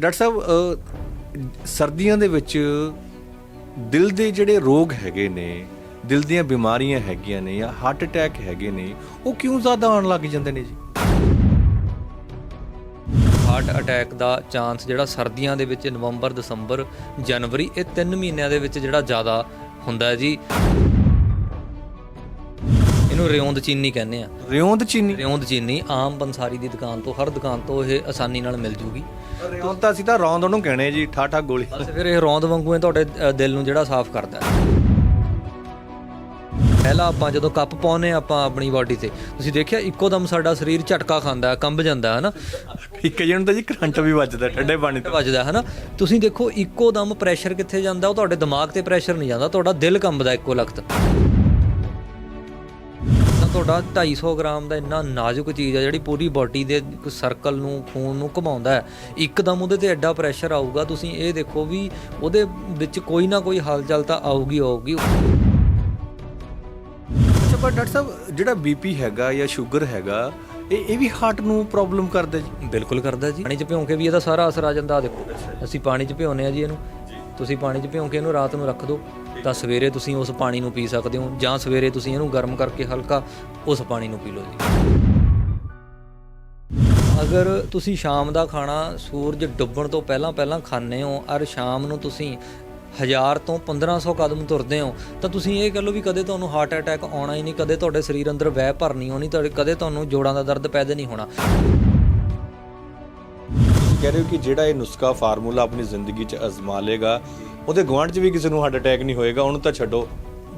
Doctor ਸਾਹਿਬ ਸਰਦੀਆਂ ਦੇ ਵਿੱਚ ਦਿਲ ਦੇ ਜਿਹੜੇ ਰੋਗ ਹੈਗੇ ਨੇ, ਦਿਲ ਦੀਆਂ ਬਿਮਾਰੀਆਂ ਹੈਗੀਆਂ ਨੇ ਜਾਂ ਹਾਰਟ ਅਟੈਕ ਹੈਗੇ ਨੇ, ਉਹ ਕਿਉਂ ਜ਼ਿਆਦਾ ਆਉਣ ਲੱਗ ਜਾਂਦੇ ਨੇ ਜੀ? ਹਾਰਟ ਅਟੈਕ ਦਾ ਚਾਂਸ ਜਿਹੜਾ ਸਰਦੀਆਂ ਦੇ ਵਿੱਚ ਨਵੰਬਰ, ਦਸੰਬਰ, ਜਨਵਰੀ ਇਹ ਤਿੰਨ ਮਹੀਨਿਆਂ ਦੇ ਵਿੱਚ ਜਿਹੜਾ ਜ਼ਿਆਦਾ ਹੁੰਦਾ ਜੀ। ਇਹਨੂੰ ਰਿਉਂਦ ਚੀਨੀ ਕਹਿੰਦੇ ਆ। ਰਿਉਂਦ ਚੀਨੀ? ਰਿਉਂਦ ਚੀਨੀ ਆਮ ਬੰਸਾਰੀ ਦੀ ਦੁਕਾਨ ਤੋਂ ਹਰ ਦੁਕਾਨ ਤੋਂ ਇਹ ਆਸਾਨੀ ਨਾਲ ਮਿਲ ਜੂਗੀ। ਰਿਉਂਦ ਤਾਂ ਅਸੀਂ ਤਾਂ ਰੌਂਦ ਉਹਨੂੰ ਕਹਿੰਦੇ ਜੀ ਠਾਠਾ ਗੋਲੀ। ਬਸ ਫਿਰ ਇਹ ਰੌਂਦ ਵਾਂਗੂ ਇਹ ਤੁਹਾਡੇ ਅ, ਦਿਲ ਨੂੰ ਜਿਹੜਾ ਸਾਫ਼ ਕਰਦਾ ਹੈ। ਪਹਿਲਾਂ ਆਪਾਂ ਜਦੋਂ ਕੱਪ ਪਾਉਨੇ ਆਪਾਂ ਆਪਣੀ ਬਾਡੀ ਤੇ। ਤੁਸੀਂ ਦੇਖਿਆ ਇੱਕੋ ਦਮ ਸਾਡਾ ਸਰੀਰ ਝਟਕਾ ਖਾਂਦਾ ਕੰਬ ਜਾਂਦਾ ਹੈ ਨਾ ਇੱਕ ਜਣ ਤਾਂ ਜੀ ਕਰੰਟ ਵੀ ਵੱਜਦਾ ਠੰਡੇ ਪਾਣੀ ਤੋਂ। ਵੱਜਦਾ ਹੈ ਨਾ ਤੁਸੀਂ ਦੇਖੋ ਇੱਕੋ ਦਮ ਪ੍ਰੈਸ਼ਰ ਕਿੱਥੇ ਜਾਂਦਾ ਉਹ ਤੁਹਾਡੇ ਦਿਮਾਗ ਤੇ ਪ੍ਰੈਸ਼ਰ ਨਹੀਂ ਜਾਂਦਾ ਤੁਹਾਡਾ ਦਿਲ ਕੰਬਦਾ ਇੱਕੋ ਲਖਤ। ਤੁਹਾਡਾ 250 ਗ੍ਰਾਮ ਦਾ ਇੰਨਾ ਨਾਜ਼ੁਕ ਚੀਜ਼ ਹੈ ਜਿਹੜੀ ਪੂਰੀ ਬਾਡੀ ਦੇ ਸਰਕਲ ਨੂੰ ਖੂਨ ਨੂੰ ਘੁਮਾਉਂਦਾ ਹੈ। ਇੱਕਦਮ ਉਹਦੇ ਤੇ ਐਡਾ ਪ੍ਰੈਸ਼ਰ ਆਊਗਾ ਤੁਸੀਂ ਇਹ ਦੇਖੋ ਵੀ ਉਹਦੇ ਵਿੱਚ ਕੋਈ ਨਾ ਕੋਈ ਹਲਚਲ ਤਾਂ ਆਊਗੀ ਆਊਗੀ। ਅੱਛਾ ਪਰ ਡਾਕਟਰ ਸਾਹਿਬ ਜਿਹੜਾ ਬੀਪੀ ਹੈਗਾ ਜਾਂ ਸ਼ੂਗਰ ਹੈਗਾ ਇਹ ਇਹ ਵੀ ਹਾਰਟ ਨੂੰ ਪ੍ਰੋਬਲਮ ਕਰਦਾ ਜੀ? ਬਿਲਕੁਲ ਕਰਦਾ ਜੀ। ਪਾਣੀ 'ਚ ਭਿਉਂ ਕੇ ਵੀ ਇਹਦਾ ਸਾਰਾ ਅਸਰ ਆ ਜਾਂਦਾ ਦੇਖੋ। ਅਸੀਂ ਪਾਣੀ 'ਚ ਭਿਉਂਦੇ ਆ ਜੀ ਇਹਨੂੰ। ਤੁਸੀਂ ਪਾਣੀ 'ਚ ਭਿਉਂ ਕੇ ਇਹਨੂੰ ਰਾਤ ਨੂੰ ਰੱਖ ਦਿਓ। ਤਾਂ ਸਵੇਰੇ ਤੁਸੀਂ ਉਸ ਪਾਣੀ ਨੂੰ ਪੀ ਸਕਦੇ ਹੋ ਜਾਂ ਸਵੇਰੇ ਤੁਸੀਂ ਇਹਨੂੰ ਗਰਮ ਕਰਕੇ ਹਲਕਾ ਉਸ ਪਾਣੀ ਨੂੰ ਪੀ ਲਓ ਜੀ। ਅਗਰ ਤੁਸੀਂ ਸ਼ਾਮ ਦਾ ਖਾਣਾ ਸੂਰਜ ਡੁੱਬਣ ਤੋਂ ਪਹਿਲਾਂ ਪਹਿਲਾਂ ਖਾਂਦੇ ਹੋ ਔਰ ਸ਼ਾਮ ਨੂੰ ਤੁਸੀਂ 1000 ਤੋਂ 1500 ਕਦਮ ਤੁਰਦੇ ਹੋ, ਤਾਂ ਤੁਸੀਂ ਇਹ ਕਹ ਲਓ ਵੀ ਕਦੇ ਤੁਹਾਨੂੰ ਹਾਰਟ ਅਟੈਕ ਆਉਣਾ ਹੀ ਨਹੀਂ, ਕਦੇ ਤੁਹਾਡੇ ਸਰੀਰ ਅੰਦਰ ਵਹਿ ਭਰਨੀ ਹੋਣੀ, ਤੁਹਾਡੇ ਕਦੇ ਤੁਹਾਨੂੰ ਜੋੜਾਂ ਦਾ ਦਰਦ ਪੈਦਾ ਨਹੀਂ ਹੋਣਾ। ਕਹਿ ਰਹੇ ਹੋ ਕਿ ਜਿਹੜਾ ਇਹ ਨੁਸਖਾ ਫਾਰਮੂਲਾ ਆਪਣੀ ਜ਼ਿੰਦਗੀ 'ਚ ਅਜ਼ਮਾ ਲੇਗਾ ਉਹਦੇ ਗੁਆਂਢ 'ਚ ਵੀ ਕਿਸੇ ਨੂੰ ਹਾਰਟ ਅਟੈਕ ਨਹੀਂ ਹੋਏਗਾ, ਉਹਨੂੰ ਤਾਂ ਛੱਡੋ।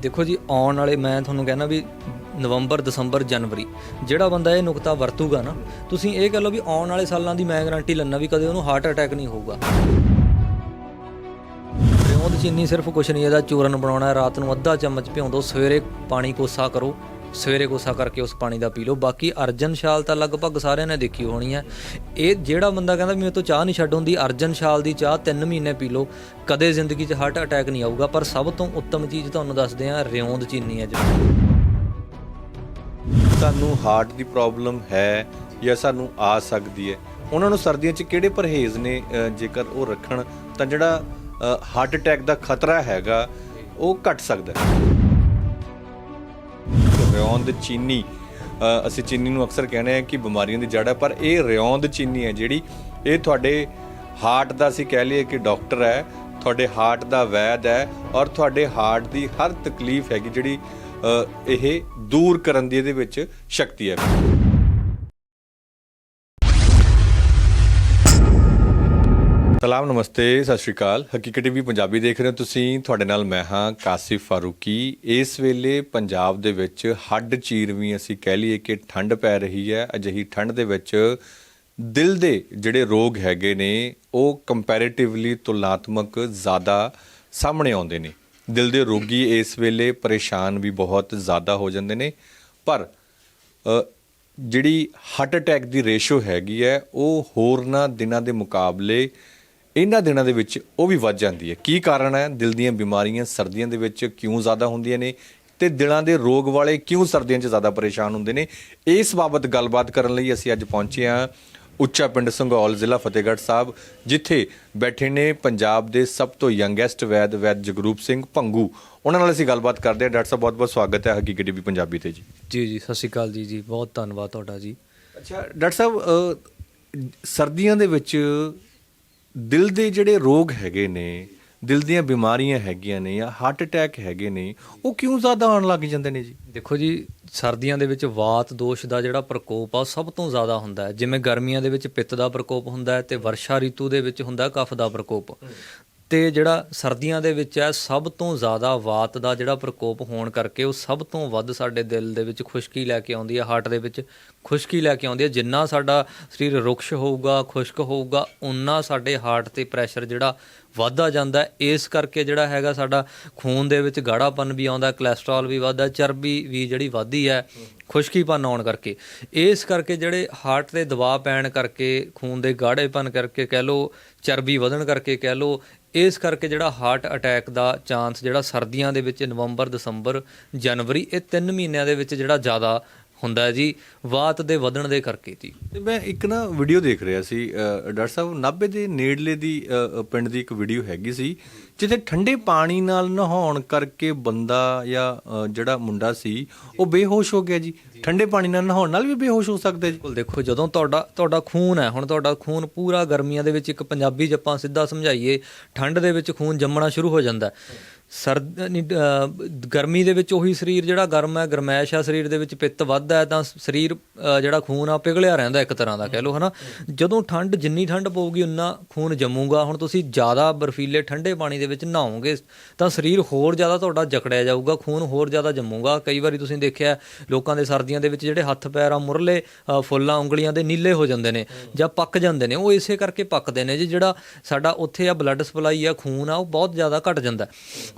ਦੇਖੋ ਜੀ, ਆਉਣ ਵਾਲੇ, ਮੈਂ ਤੁਹਾਨੂੰ ਕਹਿੰਦਾ ਵੀ ਨਵੰਬਰ, ਦਸੰਬਰ, ਜਨਵਰੀ, ਜਿਹੜਾ ਬੰਦਾ ਇਹ ਨੁਕਤਾ ਵਰਤੂਗਾ ਨਾ, ਤੁਸੀਂ ਇਹ ਕਹ ਲਓ ਵੀ ਆਉਣ ਵਾਲੇ ਸਾਲਾਂ ਦੀ ਮੈਂ ਗਾਰੰਟੀ ਲੈਣਾ ਵੀ ਕਦੇ ਉਹਨੂੰ ਹਾਰਟ ਅਟੈਕ ਨਹੀਂ ਹੋਊਗਾ। ਰਿਉਂਦ ਚੀਨੀ ਸਿਰਫ ਕੁਛ ਨਹੀਂ, ਇਹਦਾ ਚੂਰਨ ਬਣਾਉਣਾ ਰਾਤ ਨੂੰ ਅੱਧਾ ਚਮਚ ਭਿਉਂਦੋ ਸਵੇਰੇ ਪਾਣੀ ਕੋਸਾ ਕਰੋ ਸਵੇਰੇ ਕੋਸਾ ਕਰਕੇ ਉਸ ਪਾਣੀ ਦਾ ਪੀ ਲਓ। ਬਾਕੀ ਅਰਜਨ ਛਾਲ ਤਾਂ ਲਗਭਗ ਸਾਰਿਆਂ ਨੇ ਦੇਖੀ ਹੋਣੀ ਹੈ। ਇਹ ਜਿਹੜਾ ਬੰਦਾ ਕਹਿੰਦਾ ਵੀ ਮੇਰੇ ਤੋਂ ਚਾਹ ਨਹੀਂ ਛੱਡ ਹੁੰਦੀ, ਅਰਜਨ ਛਾਲ ਦੀ ਚਾਹ 3 ਮਹੀਨੇ ਪੀ ਲਓ। ਕਦੇ ਜ਼ਿੰਦਗੀ 'ਚ ਹਾਰਟ ਅਟੈਕ ਨਹੀਂ ਆਊਗਾ, ਪਰ ਸਭ ਤੋਂ ਉੱਤਮ ਚੀਜ਼ ਤੁਹਾਨੂੰ ਦੱਸਦੇ ਆ ਰਿਉਂਦ ਚੀਨੀ ਹੈ ਜੀ ਸਾਨੂੰ ਹਾਰਟ ਦੀ ਪ੍ਰੋਬਲਮ ਹੈ ਜਾਂ ਸਾਨੂੰ ਆ ਸਕਦੀ ਹੈ? ਉਹਨਾਂ ਨੂੰ ਸਰਦੀਆਂ 'ਚ ਕਿਹੜੇ ਪਰਹੇਜ਼ ਨੇ ਜੇਕਰ ਉਹ ਰੱਖਣ, ਤਾਂ ਜਿਹੜਾ ਹਾਰਟ ਅਟੈਕ ਦਾ ਖਤਰਾ ਹੈਗਾ, ਉਹ ਘਟ ਸਕਦਾ ਹੈ। ਰਿਉਂਦ ਚੀਨੀ। ਅਸੀਂ ਚੀਨੀ ਨੂੰ ਅਕਸਰ ਕਹਿੰਦੇ ਆ ਕਿ ਬਿਮਾਰੀਆਂ ਦੀ ਜੜ ਹੈ, ਪਰ ਇਹ ਰਿਉਂਦ ਚੀਨੀ ਹੈ ਜਿਹੜੀ ਇਹ ਤੁਹਾਡੇ ਹਾਰਟ ਦਾ ਅਸੀਂ ਕਹਿ ਲਈਏ ਕਿ ਡਾਕਟਰ ਹੈ, ਤੁਹਾਡੇ ਹਾਰਟ ਦਾ ਵੈਦ ਹੈ ਔਰ ਤੁਹਾਡੇ ਹਾਰਟ ਦੀ ਹਰ ਤਕਲੀਫ ਹੈਗੀ ਜਿਹੜੀ ਇਹ ਦੂਰ ਕਰਨ ਦੀ ਇਹਦੇ ਵਿੱਚ ਸ਼ਕਤੀ ਹੈ। ਸਲਾਮ ਨਮਸਤੇ, ਸਤਿ ਸ਼੍ਰੀ ਅਕਾਲ। ਹਕੀਕਤ ਟੀਵੀ ਪੰਜਾਬੀ ਦੇਖ ਰਹੇ ਹੋ ਤੁਸੀਂ। ਤੁਹਾਡੇ ਨਾਲ ਮੈਂ ਹਾਂ ਕਾਸਿਫ ਫਾਰੂਕੀ। ਇਸ ਵੇਲੇ ਪੰਜਾਬ ਦੇ ਵਿੱਚ ਹੱਡ ਚੀਰਵੀਂ ਅਸੀਂ ਕਹਿ ਲਈਏ ਕਿ ਠੰਡ ਪੈ ਰਹੀ ਹੈ। ਅਜਿਹੀ ਠੰਡ ਦੇ ਵਿੱਚ ਦਿਲ ਦੇ ਜਿਹੜੇ ਰੋਗ ਹੈਗੇ ਨੇ, ਉਹ ਕੰਪੈਰੀਟਿਵਲੀ ਤੁਲਨਾਤਮਕ ਜ਼ਿਆਦਾ ਸਾਹਮਣੇ ਆਉਂਦੇ ਨੇ। ਦਿਲ ਦੇ ਰੋਗੀ ਇਸ ਵੇਲੇ ਪਰੇਸ਼ਾਨ ਵੀ ਬਹੁਤ ਜ਼ਿਆਦਾ ਹੋ ਜਾਂਦੇ ਨੇ। ਪਰ ਜਿਹੜੀ ਹਾਰਟ ਅਟੈਕ ਦੀ ਰੇਸ਼ੋ ਹੈਗੀ ਹੈ, ਉਹ ਹੋਰਨਾਂ ਦਿਨਾਂ ਦੇ ਮੁਕਾਬਲੇ ਇਹਨਾਂ ਦਿਨਾਂ ਦੇ ਵਿੱਚ ਉਹ ਵੀ ਵੱਧ ਜਾਂਦੀ ਹੈ। ਕੀ ਕਾਰਨ ਹੈ? ਦਿਲ ਦੀਆਂ ਬਿਮਾਰੀਆਂ ਸਰਦੀਆਂ ਦੇ ਵਿੱਚ ਕਿਉਂ ਜ਼ਿਆਦਾ ਹੁੰਦੀਆਂ ਨੇ? ਤੇ ਦਿਲਾਂ ਦੇ ਰੋਗ ਵਾਲੇ ਕਿਉਂ ਸਰਦੀਆਂ 'ਚ ਜ਼ਿਆਦਾ ਪਰੇਸ਼ਾਨ ਹੁੰਦੇ ਨੇ? ਇਸ ਬਾਬਤ ਗੱਲਬਾਤ ਕਰਨ ਲਈ ਅਸੀਂ ਅੱਜ ਪਹੁੰਚੇ ਹਾਂ ਉੱਚਾ ਪਿੰਡ ਸੰਘੌਲ ਜ਼ਿਲ੍ਹਾ ਫਤਿਹਗੜ੍ਹ ਸਾਹਿਬ ਜਿੱਥੇ ਬੈਠੇ ਨੇ ਪੰਜਾਬ ਦੇ ਸਭ ਤੋਂ ਯੰਗੈਸਟ ਵੈਦ ਵੈਦ ਜਗਰੂਪ ਸਿੰਘ ਭੰਗੂ। ਉਹਨਾਂ ਨਾਲ ਅਸੀਂ ਗੱਲਬਾਤ ਕਰਦੇ ਹਾਂ। ਡਾਕਟਰ ਸਾਹਿਬ ਬਹੁਤ ਬਹੁਤ ਸਵਾਗਤ ਹੈ ਹਕੀਕਤ ਟੀਵੀ ਪੰਜਾਬੀ ਤੇ ਜੀ। ਜੀ ਜੀ ਸਤਿ ਸ਼੍ਰੀ ਅਕਾਲ ਜੀ ਜੀ ਬਹੁਤ ਧੰਨਵਾਦ ਤੁਹਾਡਾ ਜੀ। ਅੱਛਾ ਡਾਕਟਰ ਸਾਹਿਬ ਸਰਦੀਆਂ ਦੇ ਵਿੱਚ ਦਿਲ ਦੇ ਜਿਹੜੇ ਰੋਗ ਹੈਗੇ ਨੇ, ਦਿਲ ਦੀਆਂ ਬਿਮਾਰੀਆਂ ਹੈਗੀਆਂ ਨੇ ਜਾਂ ਹਾਰਟ ਅਟੈਕ ਹੈਗੇ ਨੇ, ਉਹ ਕਿਉਂ ਜ਼ਿਆਦਾ ਆਉਣ ਲੱਗ ਜਾਂਦੇ ਨੇ ਜੀ? ਦੇਖੋ ਜੀ, ਸਰਦੀਆਂ ਦੇ ਵਿੱਚ ਵਾਤ ਦੋਸ਼ ਦਾ ਜਿਹੜਾ ਪ੍ਰਕੋਪ ਆ, ਉਹ ਸਭ ਤੋਂ ਜ਼ਿਆਦਾ ਹੁੰਦਾ ਹੈ। ਜਿਵੇਂ ਗਰਮੀਆਂ ਦੇ ਵਿੱਚ ਪਿੱਤ ਦਾ ਪ੍ਰਕੋਪ ਹੁੰਦਾ ਹੈ ਤੇ ਵਰਸ਼ਾ ઋਤੂ ਦੇ ਵਿੱਚ ਹੁੰਦਾ ਕਫ ਦਾ ਪ੍ਰਕੋਪ। ਤੇ ਜਿਹੜਾ ਸਰਦੀਆਂ ਦੇ ਵਿੱਚ ਹੈ, ਸਭ ਤੋਂ ਜ਼ਿਆਦਾ ਵਾਤ ਦਾ ਜਿਹੜਾ ਪ੍ਰਕੋਪ ਹੋਣ ਕਰਕੇ ਉਹ ਸਭ ਤੋਂ ਵੱਧ ਸਾਡੇ ਦਿਲ ਦੇ ਵਿੱਚ ਖੁਸ਼ਕੀ ਲੈ ਕੇ ਆਉਂਦੀ ਹੈ, ਹਾਰਟ ਦੇ ਵਿੱਚ ਖੁਸ਼ਕੀ ਲੈ ਕੇ ਆਉਂਦੀ ਹੈ। ਜਿੰਨਾ ਸਾਡਾ ਸਰੀਰ ਰੁਕਸ਼ ਹੋਊਗਾ, ਖੁਸ਼ਕ ਹੋਊਗਾ ਉਨਾ ਸਾਡੇ ਹਾਰਟ ਤੇ ਪ੍ਰੈਸ਼ਰ ਜਿਹੜਾ ਵੱਧਦਾ ਜਾਂਦਾ ਇਸ ਕਰਕੇ ਜਿਹੜਾ ਹੈਗਾ ਸਾਡਾ ਖੂਨ ਦੇ ਵਿੱਚ ਗਾੜਾਪਨ ਵੀ ਆਉਂਦਾ ਕੋਲੇਸਟ੍ਰੋਲ ਵੀ ਵੱਧਦਾ ਚਰਬੀ ਵੀ ਜਿਹੜੀ ਵੱਧਦੀ ਹੈ, ਖੁਸ਼ਕੀਪਨ ਆਉਣ ਕਰਕੇ। ਇਸ ਕਰਕੇ ਜਿਹੜੇ ਹਾਰਟ ਤੇ ਦਬਾਅ ਪੈਣ ਕਰਕੇ, ਖੂਨ ਦੇ ਗਾੜੇਪਨ ਕਰਕੇ ਕਹਿ ਲਓ, ਚਰਬੀ ਵਧਣ ਕਰਕੇ ਕਹਿ ਲਓ ਇਸ ਕਰਕੇ ਜਿਹੜਾ ਹਾਰਟ ਅਟੈਕ ਦਾ ਚਾਂਸ ਜਿਹੜਾ ਸਰਦੀਆਂ ਦੇ ਵਿੱਚ ਨਵੰਬਰ, ਦਸੰਬਰ, ਜਨਵਰੀ, ਇਹ ਤਿੰਨ ਮਹੀਨਿਆਂ ਦੇ ਵਿੱਚ ਜਿਹੜਾ ਜ਼ਿਆਦਾ ਹੁੰਦਾ ਜੀ ਵਾਤ ਦੇ ਵਧਣ ਦੇ ਕਰਕੇ ਜੀ। ਤੇ ਮੈਂ ਇੱਕ ਨਾ ਵੀਡੀਓ ਦੇਖ ਰਿਹਾ ਸੀ ਡਾਕਟਰ ਸਾਹਿਬ ਨਾਭੇ ਦੇ ਨੇੜਲੇ ਦੀ ਪਿੰਡ ਦੀ ਇੱਕ ਵੀਡੀਓ ਹੈਗੀ ਸੀ ਜਿੱਥੇ ਠੰਡੇ ਪਾਣੀ ਨਾਲ ਨਹਾਉਣ ਕਰਕੇ ਬੰਦਾ ਜਾਂ ਜਿਹੜਾ ਮੁੰਡਾ ਸੀ ਉਹ ਬੇਹੋਸ਼ ਹੋ ਗਿਆ ਜੀ। ਠੰਡੇ ਪਾਣੀ ਨਾਲ ਨਹਾਉਣ ਨਾਲ ਵੀ ਬੇਹੋਸ਼ ਹੋ ਸਕਦਾ ਜੀ। ਬਿਲਕੁਲ ਦੇਖੋ ਜਦੋਂ ਤੁਹਾਡਾ ਤੁਹਾਡਾ ਖੂਨ ਹੈ ਹੁਣ ਤੁਹਾਡਾ ਖੂਨ ਪੂਰਾ ਗਰਮੀਆਂ ਦੇ ਵਿੱਚ ਇੱਕ ਪੰਜਾਬੀ ਆਪਾਂ ਸਿੱਧਾ ਸਮਝਾਈਏ ਠੰਡ ਦੇ ਵਿੱਚ ਖੂਨ ਜੰਮਣਾ ਸ਼ੁਰੂ ਹੋ ਜਾਂਦਾ ਹੈ। ਸਰਦ ਨਹੀਂ, ਅਹ, ਗਰਮੀ ਦੇ ਵਿੱਚ ਉਹੀ ਸਰੀਰ ਜਿਹੜਾ ਗਰਮ ਹੈ ਗਰਮੈਸ਼ ਆ ਸਰੀਰ ਦੇ ਵਿੱਚ ਪਿੱਤ ਵੱਧਦਾ ਹੈ ਤਾਂ ਸਰੀਰ ਅਹ, ਜਿਹੜਾ ਖੂਨ ਆ ਪਿਘਲਿਆ ਰਹਿੰਦਾ ਇੱਕ ਤਰ੍ਹਾਂ ਦਾ ਕਹਿ ਲਓ ਹਨਾ? ਜਦੋਂ ਠੰਡ ਜਿੰਨੀ ਠੰਡ ਪਊਗੀ ਉਨਾ ਖੂਨ ਜੰਮੂਗਾ। ਹੁਣ ਤੁਸੀਂ ਜ਼ਿਆਦਾ ਬਰਫੀਲੇ ਠੰਡੇ ਪਾਣੀ ਦੇ ਵਿੱਚ ਨਹਾਓਗੇ ਤਾਂ ਸਰੀਰ ਹੋਰ ਜ਼ਿਆਦਾ ਤੁਹਾਡਾ ਜਕੜਿਆ ਜਾਊਗਾ ਖੂਨ ਹੋਰ ਜ਼ਿਆਦਾ ਜੰਮੂਗਾ। ਕਈ ਵਾਰੀ ਤੁਸੀਂ ਦੇਖਿਆ ਲੋਕਾਂ ਦੇ ਸਰਦੀਆਂ ਦੇ ਵਿੱਚ ਜਿਹੜੇ ਹੱਥ ਪੈਰ ਆ ਮੁਰਲੇ ਅ, ਫੁੱਲਾਂ ਉਂਗਲੀਆਂ ਦੇ ਨੀਲੇ ਹੋ ਜਾਂਦੇ ਨੇ ਜਾਂ ਪੱਕ ਜਾਂਦੇ ਨੇ ਉਹ ਇਸੇ ਕਰਕੇ ਪੱਕਦੇ ਨੇ ਜੀ ਜਿਹੜਾ ਸਾਡਾ ਉੱਥੇ ਆ ਬਲੱਡ ਸਪਲਾਈ ਆ ਖੂਨ ਆ ਉਹ ਬਹੁਤ ਜ਼ਿਆਦਾ ਘਟ ਜਾਂਦਾ। ਹੈ।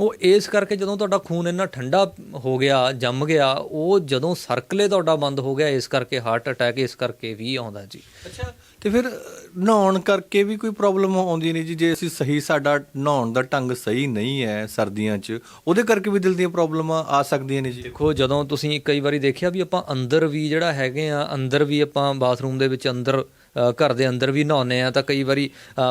ਉਹ ਇਸ ਕਰਕੇ ਜਦੋਂ ਤੁਹਾਡਾ ਖੂਨ ਇੰਨਾ ਠੰਡਾ ਹੋ ਗਿਆ ਜੰਮ ਗਿਆ ਉਹ ਜਦੋਂ ਸਰਕਲੇ ਤੁਹਾਡਾ ਬੰਦ ਹੋ ਗਿਆ ਇਸ ਕਰਕੇ ਹਾਰਟ ਅਟੈਕ ਇਸ ਕਰਕੇ ਵੀ ਆਉਂਦਾ ਜੀ। ਅੱਛਾ ਤੇ ਫਿਰ ਨਹਾਉਣ ਕਰਕੇ ਵੀ ਕੋਈ ਪ੍ਰੋਬਲਮ ਆਉਂਦੀ ਨਹੀਂ ਜੀ? ਜੇ ਅਸੀਂ ਸਹੀ ਸਾਡਾ ਨਹਾਉਣ ਦਾ ਢੰਗ ਸਹੀ ਨਹੀਂ ਹੈ ਸਰਦੀਆਂ 'ਚ ਉਹਦੇ ਕਰਕੇ ਵੀ ਦਿਲ ਦੀਆਂ ਪ੍ਰੋਬਲਮਾਂ ਆ ਸਕਦੀਆਂ ਨੇ ਜੀ? ਦੇਖੋ ਜਦੋਂ ਤੁਸੀਂ ਕਈ ਵਾਰੀ ਦੇਖਿਆ ਵੀ ਆਪਾਂ ਅੰਦਰ ਵੀ ਜਿਹੜਾ ਹੈਗੇ ਆ ਅੰਦਰ ਵੀ ਆਪਾਂ ਬਾਥਰੂਮ ਦੇ ਵਿੱਚ ਅੰਦਰ ਘਰ ਦੇ ਅੰਦਰ ਵੀ ਨਹਾਉਂਦੇ ਆ ਤਾਂ ਕਈ ਵਾਰੀ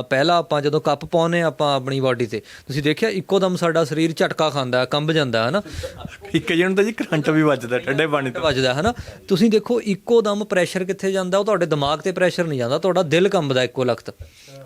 ਪਹਿਲਾਂ ਆਪਾਂ ਜਦੋਂ ਕੱਪ ਪਾਉਨੇ ਆ ਆਪਾਂ ਆਪਣੀ ਬਾਡੀ ਤੇ ਤੁਸੀਂ ਦੇਖਿਆ ਇੱਕੋ ਦਮ ਸਾਡਾ ਸਰੀਰ ਝਟਕਾ ਖਾਂਦਾ ਕੰਬ ਜਾਂਦਾ ਹੈ ਨਾ ਇੱਕ ਜਣ ਤਾਂ ਜੀ ਕਰੰਟ ਵੀ ਵੱਜਦਾ ਠੰਡੇ ਪਾਣੀ ਤੋਂ। ਵੱਜਦਾ ਹੈ ਨਾ ਤੁਸੀਂ ਦੇਖੋ ਇੱਕੋ ਦਮ ਪ੍ਰੈਸ਼ਰ ਕਿੱਥੇ ਜਾਂਦਾ ਉਹ ਤੁਹਾਡੇ ਦਿਮਾਗ ਤੇ ਪ੍ਰੈਸ਼ਰ ਨਹੀਂ ਜਾਂਦਾ ਤੁਹਾਡਾ ਦਿਲ ਕੰਬਦਾ ਇੱਕੋ ਲਖਤ।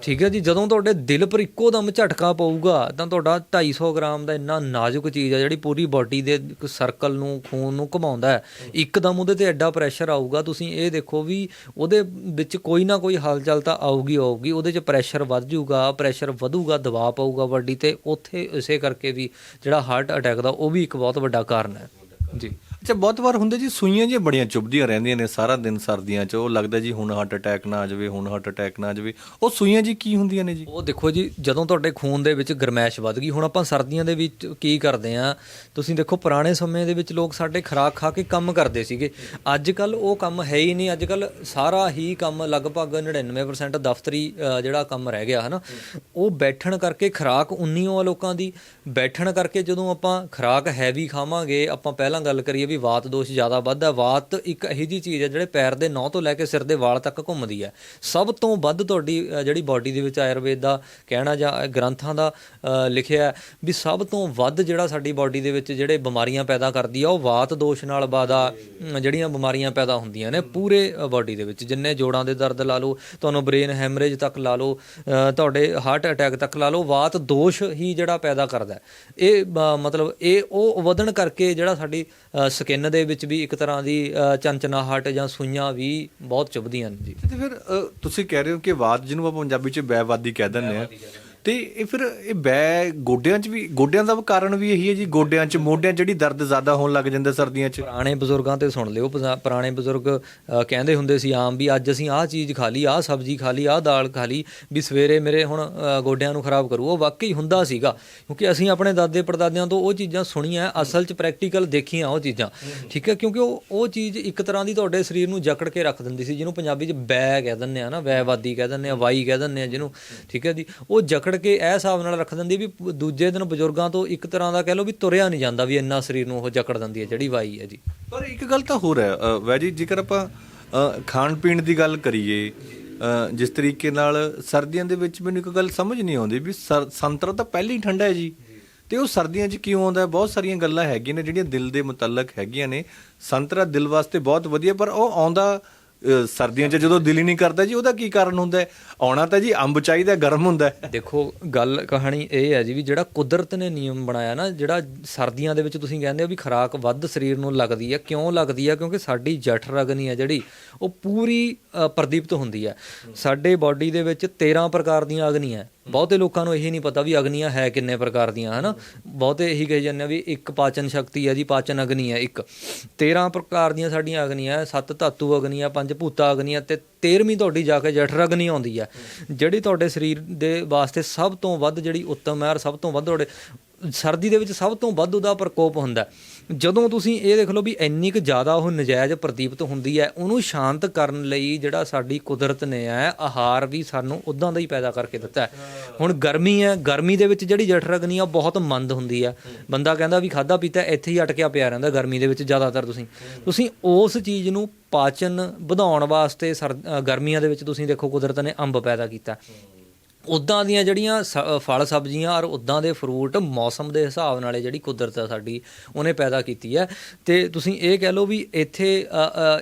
ਠੀਕ ਹੈ ਜੀ? ਜਦੋਂ ਤੁਹਾਡੇ ਦਿਲ ਪਰ ਇੱਕੋ ਦਮ ਝਟਕਾ ਪਊਗਾ ਤਾਂ ਤੁਹਾਡਾ 250 ਗ੍ਰਾਮ ਦਾ ਇੰਨਾ ਨਾਜ਼ੁਕ ਚੀਜ਼ ਹੈ ਜਿਹੜੀ ਪੂਰੀ ਬਾਡੀ ਦੇ ਸਰਕਲ ਨੂੰ ਖੂਨ ਨੂੰ ਘੁਮਾਉਂਦਾ ਹੈ। ਇੱਕਦਮ ਉਹਦੇ ਤੇ ਐਡਾ ਪ੍ਰੈਸ਼ਰ ਆਊਗਾ ਤੁਸੀਂ ਇਹ ਦੇਖੋ ਵੀ ਉਹਦੇ ਵਿੱਚ ਕੋਈ ਨਾ ਕੋਈ ਹਲਚਲ ਤਾਂ ਆਊਗੀ ਆਊਗੀ, ਉਹਦੇ 'ਚ ਪ੍ਰੈਸ਼ਰ ਵੱਧ ਜਾਊਗਾ ਪ੍ਰੈਸ਼ਰ ਵਧੂਗਾ, ਦਬਾਅ ਪਊਗਾ ਬਾਡੀ ਤੇ ਉੱਥੇ ਇਸੇ ਕਰਕੇ ਵੀ ਜਿਹੜਾ ਹਾਰਟ ਅਟੈਕ ਦਾ ਉਹ ਵੀ ਇੱਕ ਬਹੁਤ ਵੱਡਾ ਕਾਰਨ ਹੈ। ਜੀ। ਅੱਛਾ ਬਹੁਤ ਵਾਰ ਹੁੰਦੇ ਜੀ ਸੂਈਆਂ ਜੀ ਬੜੀਆਂ ਚੁੱਭਦੀਆਂ ਰਹਿੰਦੀਆਂ ਨੇ ਸਾਰਾ ਦਿਨ ਸਰਦੀਆਂ 'ਚ ਉਹ ਲੱਗਦਾ ਜੀ ਹੁਣ ਹਾਰਟ ਅਟੈਕ ਨਾ ਆ ਜਾਵੇ ਹੁਣ ਹਾਰਟ ਅਟੈਕ ਨਾ ਆ ਜਾਵੇ। ਉਹ ਸੂਈਆਂ ਜੀ ਕੀ ਹੁੰਦੀਆਂ ਨੇ ਜੀ? ਉਹ ਦੇਖੋ ਜੀ ਜਦੋਂ ਤੁਹਾਡੇ ਖੂਨ ਦੇ ਵਿੱਚ ਗਰਮੈਸ਼ ਵੱਧ ਗਈ ਹੁਣ ਆਪਾਂ ਸਰਦੀਆਂ ਦੇ ਵਿੱਚ ਕੀ ਕਰਦੇ ਆ? ਤੁਸੀਂ ਦੇਖੋ ਪੁਰਾਣੇ ਸਮੇਂ ਦੇ ਵਿੱਚ ਲੋਕ ਸਾਡੇ ਖਰਾਕ ਖਾ ਕੇ ਕੰਮ ਕਰਦੇ ਸੀਗੇ। ਅੱਜ ਕੱਲ ਉਹ ਕੰਮ ਹੈ ਹੀ ਨਹੀਂ ਅੱਜ ਕੱਲ ਸਾਰਾ ਹੀ ਕੰਮ ਲਗਭਗ 99% ਦਫ਼ਤਰੀ ਅ, ਜਿਹੜਾ ਕੰਮ ਰਹਿ ਗਿਆ ਹਨਾ? ਉਹ ਬੈਠਣ ਕਰਕੇ ਖਰਾਕ ਉਨੀ ਉਹ ਆ ਲੋਕਾਂ ਦੀ ਬੈਠਣ ਕਰਕੇ ਜਦੋਂ ਆਪਾਂ ਖਰਾਕ ਹੈਵੀ ਖਾਵਾਂਗੇ ਆਪਾਂ ਪਹਿਲਾਂ ਗੱਲ ਕਰੀਏ ਵੀ ਵਾਤ ਦੋਸ਼ ਜ਼ਿਆਦਾ ਵੱਧਦਾ ਵਾਤ ਇੱਕ ਇਹੋ ਜਿਹੀ ਚੀਜ਼ ਹੈ ਜਿਹੜੇ ਪੈਰ ਦੇ ਨੌ ਤੋਂ ਲੈ ਕੇ ਸਿਰ ਦੇ ਵਾਲ ਤੱਕ ਘੁੰਮਦੀ ਹੈ। ਸਭ ਤੋਂ ਵੱਧ ਤੁਹਾਡੀ ਜਿਹੜੀ ਬਾਡੀ ਦੇ ਵਿੱਚ ਆਯੁਰਵੇਦ ਦਾ ਕਹਿਣਾ ਜਾਂ ਗ੍ਰੰਥਾਂ ਦਾ ਲਿਖਿਆ ਵੀ ਸਭ ਤੋਂ ਵੱਧ ਜਿਹੜਾ ਸਾਡੀ ਬਾਡੀ ਦੇ ਵਿੱਚ ਜਿਹੜੇ ਬਿਮਾਰੀਆਂ ਪੈਦਾ ਕਰਦੀ ਆ ਉਹ ਵਾਤ ਦੋਸ਼ ਨਾਲ ਬਾਦਾ ਜਿਹੜੀਆਂ ਬਿਮਾਰੀਆਂ ਪੈਦਾ ਹੁੰਦੀਆਂ ਨੇ ਪੂਰੇ ਬਾਡੀ ਦੇ ਵਿੱਚ। ਜਿੰਨੇ ਜੋੜਾਂ ਦੇ ਦਰਦ ਲਾ ਲਓ, ਤੁਹਾਨੂੰ ਬ੍ਰੇਨ ਹੈਮਰੇਜ ਤੱਕ ਲਾ ਲਓ ਤੁਹਾਡੇ ਹਾਰਟ ਅਟੈਕ ਤੱਕ ਲਾ ਲਓ, ਵਾਤ ਦੋਸ਼ ਹੀ ਜਿਹੜਾ ਪੈਦਾ ਕਰਦਾ ਇਹ ਮਤਲਬ ਇਹ ਉਹ ਵਧਣ ਕਰਕੇ ਜਿਹੜਾ ਸਾਡੀ ਸਕਿਨ ਦੇ ਵਿੱਚ ਵੀ ਇੱਕ ਤਰ੍ਹਾਂ ਦੀ ਚੰਚਨਾਹਟ ਜਾਂ ਸੂਈਆਂ ਵੀ ਬਹੁਤ ਚੁਭਦੀਆਂ ਨੇ ਜੀ। ਤੇ ਫਿਰ ਤੁਸੀਂ ਕਹਿ ਰਹੇ ਹੋ ਕਿ ਵਾਤ ਜਿਹਨੂੰ ਆਪਾਂ ਪੰਜਾਬੀ 'ਚ ਬੈਵਾਦੀ ਕਹਿ ਦਿੰਦੇ ਆ ਤੇ ਇਹ ਫਿਰ ਇਹ ਬੈ ਗੋਡਿਆਂ 'ਚ ਵੀ ਗੋਡਿਆਂ ਦਾ ਕਾਰਨ ਵੀ ਇਹੀ ਹੈ ਜੀ ਗੋਡਿਆਂ 'ਚ ਮੋਢਿਆਂ 'ਚ ਜਿਹੜੀ ਦਰਦ ਜ਼ਿਆਦਾ ਹੋਣ ਲੱਗ ਜਾਂਦਾ ਸਰਦੀਆਂ 'ਚ। ਪੁਰਾਣੇ ਬਜ਼ੁਰਗਾਂ ਤੇ ਸੁਣ ਲਿਓ ਪੁਰਾ- ਪੁਰਾਣੇ ਬਜ਼ੁਰਗ ਅ, ਕਹਿੰਦੇ ਹੁੰਦੇ ਸੀ ਆਮ ਵੀ ਅੱਜ ਅਸੀਂ ਆਹ ਚੀਜ਼ ਖਾ ਲਈ ਆਹ ਸਬਜ਼ੀ ਖਾ ਲਈ ਆਹ ਦਾਲ ਖਾ ਲਈ ਵੀ ਸਵੇਰੇ ਮੇਰੇ ਹੁਣ ਅ, ਗੋਡਿਆਂ ਨੂੰ ਖਰਾਬ ਕਰੂ। ਉਹ ਵਾਕਈ ਹੁੰਦਾ ਸੀਗਾ ਕਿਉਂਕਿ ਅਸੀਂ ਆਪਣੇ ਦਾਦੇ ਪੜਦਾਦਿਆਂ ਤੋਂ ਉਹ ਚੀਜ਼ਾਂ ਸੁਣੀਆਂ ਅਸਲ 'ਚ ਪ੍ਰੈਕਟੀਕਲ ਦੇਖੀਆਂ ਉਹ ਚੀਜ਼ਾਂ। ਠੀਕ ਹੈ ਕਿਉਂਕਿ ਉਹ ਉਹ ਚੀਜ਼ ਇੱਕ ਤਰ੍ਹਾਂ ਦੀ ਤੁਹਾਡੇ ਸਰੀਰ ਨੂੰ ਜਕੜ ਕੇ ਰੱਖ ਦਿੰਦੀ ਸੀ ਜਿਹਨੂੰ ਪੰਜਾਬੀ 'ਚ ਬੈ ਕਹਿ ਦਿੰਦੇ ਆ ਨਾ ਵੈਵਾਦੀ ਕਹਿ ਦਿੰਦੇ ਆ ਵਾਈ ਕਹਿ ਦਿੰਦੇ ਆ ਜਿਹਨੂੰ। ਠੀਕ ਹੈ ਜੀ ਉਹ ਜਕੜ ਕੇ ਇਹ ਹਿਸਾਬ ਨਾਲ ਰੱਖ ਦਿੰਦੀ ਵੀ ਦੂਜੇ ਦਿਨ ਬਜ਼ੁਰਗਾਂ ਤੋਂ ਇੱਕ ਤਰ੍ਹਾਂ ਦਾ ਕਹਿ ਲਓ ਵੀ ਤੁਰਿਆ ਨਹੀਂ ਜਾਂਦਾ ਵੀ ਇੰਨਾ ਸਰੀਰ ਨੂੰ ਉਹ ਜਕੜ ਦਿੰਦੀ ਹੈ ਜਿਹੜੀ ਵਾਈ ਹੈ ਜੀ। ਪਰ ਇੱਕ ਗੱਲ ਤਾਂ ਹੋਰ ਹੈ ਵੈ ਜੀ, ਜੇਕਰ ਆਪਾਂ ਖਾਣ ਪੀਣ ਦੀ ਗੱਲ ਕਰੀਏ ਜਿਸ ਤਰੀਕੇ ਨਾਲ ਸਰਦੀਆਂ ਦੇ ਵਿੱਚ ਮੈਨੂੰ ਇੱਕ ਗੱਲ ਸਮਝ ਨਹੀਂ ਆਉਂਦੀ ਵੀ ਸਰ- ਸੰਤਰਾ ਤਾਂ ਪਹਿਲਾਂ ਹੀ ਠੰਡਾ ਹੈ ਜੀ। ਤੇ ਉਹ ਸਰਦੀਆਂ 'ਚ ਕਿਉਂ ਆਉਂਦਾ ਹੈ? ਬਹੁਤ ਸਾਰੀਆਂ ਗੱਲਾਂ ਹੈਗੀਆਂ ਨੇ ਜਿਹੜੀਆਂ ਦਿਲ ਦੇ ਮੁਤਲਕ ਹੈਗੀਆਂ ਨੇ। ਸੰਤਰਾ ਦਿਲ ਵਾਸਤੇ ਬਹੁਤ ਵਧੀਆ, ਪਰ ਉਹ ਆਉਂਦਾ ਸਰਦੀਆਂ 'ਚ ਜਦੋਂ ਦਿਲ ਹੀ ਨਹੀਂ ਕਰਦਾ ਜੀ, ਉਹਦਾ ਕੀ ਕਾਰਨ ਹੁੰਦਾ ਹੈ? ਆਉਣਾ ਤਾਂ ਜੀ, ਅੰਬ ਚਾਹੀਦਾ, ਗਰਮ ਹੁੰਦਾ ਹੈ। ਦੇਖੋ, ਗੱਲ, ਕਹਾਣੀ ਇਹ ਹੈ ਜੀ ਵੀ ਜਿਹੜਾ ਕੁਦਰਤ ਨੇ ਨਿਯਮ ਬਣਾਇਆ ਨਾ, ਜਿਹੜਾ ਸਰਦੀਆਂ ਦੇ ਵਿੱਚ ਤੁਸੀਂ ਕਹਿੰਦੇ ਹੋ ਵੀ ਖਰਾਕ ਵੱਧ ਸਰੀਰ ਨੂੰ ਲੱਗਦੀ ਹੈ। ਕਿਉਂ ਲੱਗਦੀ ਹੈ? ਕਿਉਂਕਿ ਸਾਡੀ ਜਠਰ ਰਗਨੀ ਹੈ ਜਿਹੜੀ, ਉਹ ਪੂਰੀ ਪ੍ਰਦੀਪਤ ਹੁੰਦੀ ਹੈ। ਸਾਡੇ ਬਾਡੀ ਦੇ ਵਿੱਚ 13 ਪ੍ਰਕਾਰ ਦੀਆਂ ਅਗਨੀਆਂ ਹੈ। ਬਹੁਤੇ ਲੋਕਾਂ ਨੂੰ ਇਹ ਨਹੀਂ ਪਤਾ ਵੀ ਅਗਨੀਆਂ ਹੈ ਕਿੰਨੇ ਪ੍ਰਕਾਰ ਦੀਆਂ, ਹਨਾ? ਬਹੁਤੇ ਇਹੀ ਕਹੀ ਜਾਂਦੇ ਆ ਵੀ ਇੱਕ ਪਾਚਨ ਸ਼ਕਤੀ ਹੈ ਜੀ, ਪਾਚਨ ਅਗਨੀ ਹੈ ਇੱਕ। 13 ਪ੍ਰਕਾਰ ਦੀਆਂ ਸਾਡੀਆਂ ਅਗਨੀਆਂ ਸੱਤ ਧਾਤੂ ਅਗਨੀਆਂ, ਪੰਜ ਭੂਤਾ ਅਗਨੀਆਂ ਤੇ 13ਵੀਂ ਤੁਹਾਡੀ ਜਾ ਕੇ ਜਠਰ ਅਗਨੀ ਆਉਂਦੀ ਹੈ। ਜਿਹੜੀ ਤੁਹਾਡੇ ਸਰੀਰ ਦੇ ਵਾਸਤੇ ਸਭ ਤੋਂ ਵੱਧ ਜਿਹੜੀ ਉੱਤਮ ਹੈ ਔਰ ਸਭ ਤੋਂ ਵੱਧ ਤੁਹਾਡੇ ਸਰਦੀ ਦੇ ਵਿੱਚ ਸਭ ਤੋਂ ਵੱਧ ਉਹਦਾ ਪ੍ਰਕੋਪ ਹੁੰਦਾ ਹੈ। ਜਦੋਂ ਤੁਸੀਂ ਇਹ ਦੇਖ ਲਓ ਵੀ ਇੰਨੀ ਕੁ ਜ਼ਿਆਦਾ ਉਹ ਨਜਾਇਜ਼ ਪ੍ਰਦੀਪਤ ਹੁੰਦੀ ਹੈ ਉਹਨੂੰ ਸ਼ਾਂਤ ਕਰਨ ਲਈ ਜਿਹੜਾ ਸਾਡੀ ਕੁਦਰਤ ਨੇ ਹੈ ਆਹਾਰ ਵੀ ਸਾਨੂੰ ਉਦਾਂ ਦਾ ਹੀ ਪੈਦਾ ਕਰਕੇ ਦਿੱਤਾ ਹੈ। ਹੁਣ ਗਰਮੀ ਹੈ ਗਰਮੀ ਦੇ ਵਿੱਚ ਜਿਹੜੀ ਜਠਰਗਨੀ ਆ ਉਹ ਬਹੁਤ ਮੰਦ ਹੁੰਦੀ ਆ ਬੰਦਾ ਕਹਿੰਦਾ ਵੀ ਖਾਦਾ ਪੀਤਾ ਇੱਥੇ ਹੀ ਅਟਕਿਆ ਪਿਆ ਰਹਿੰਦਾ ਗਰਮੀ ਦੇ ਵਿੱਚ ਜ਼ਿਆਦਾਤਰ ਤੁਸੀਂ। ਤੁਸੀਂ ਉਸ ਚੀਜ਼ ਨੂੰ ਪਾਚਨ ਵਧਾਉਣ ਵਾਸਤੇ ਗਰਮੀਆਂ ਦੇ ਵਿੱਚ ਤੁਸੀਂ ਦੇਖੋ ਕੁਦਰਤ ਨੇ ਅੰਬ ਪੈਦਾ ਕੀਤਾ। ਉਦਾਂ ਦੀਆਂ ਜਿਹੜੀਆਂ ਸ- ਫਲ ਸਬਜ਼ੀਆਂ ਔਰ ਉਦਾਂ ਦੇ ਫਰੂਟ ਮੌਸਮ ਦੇ ਹਿਸਾਬ ਨਾਲ ਜਿਹੜੀ ਕੁਦਰਤ ਆ ਸਾਡੀ, ਉਹਨੇ ਪੈਦਾ ਕੀਤੀ ਹੈ। ਤੇ ਤੁਸੀਂ ਇਹ ਕਹਿ ਲਓ ਵੀ ਇੱਥੇ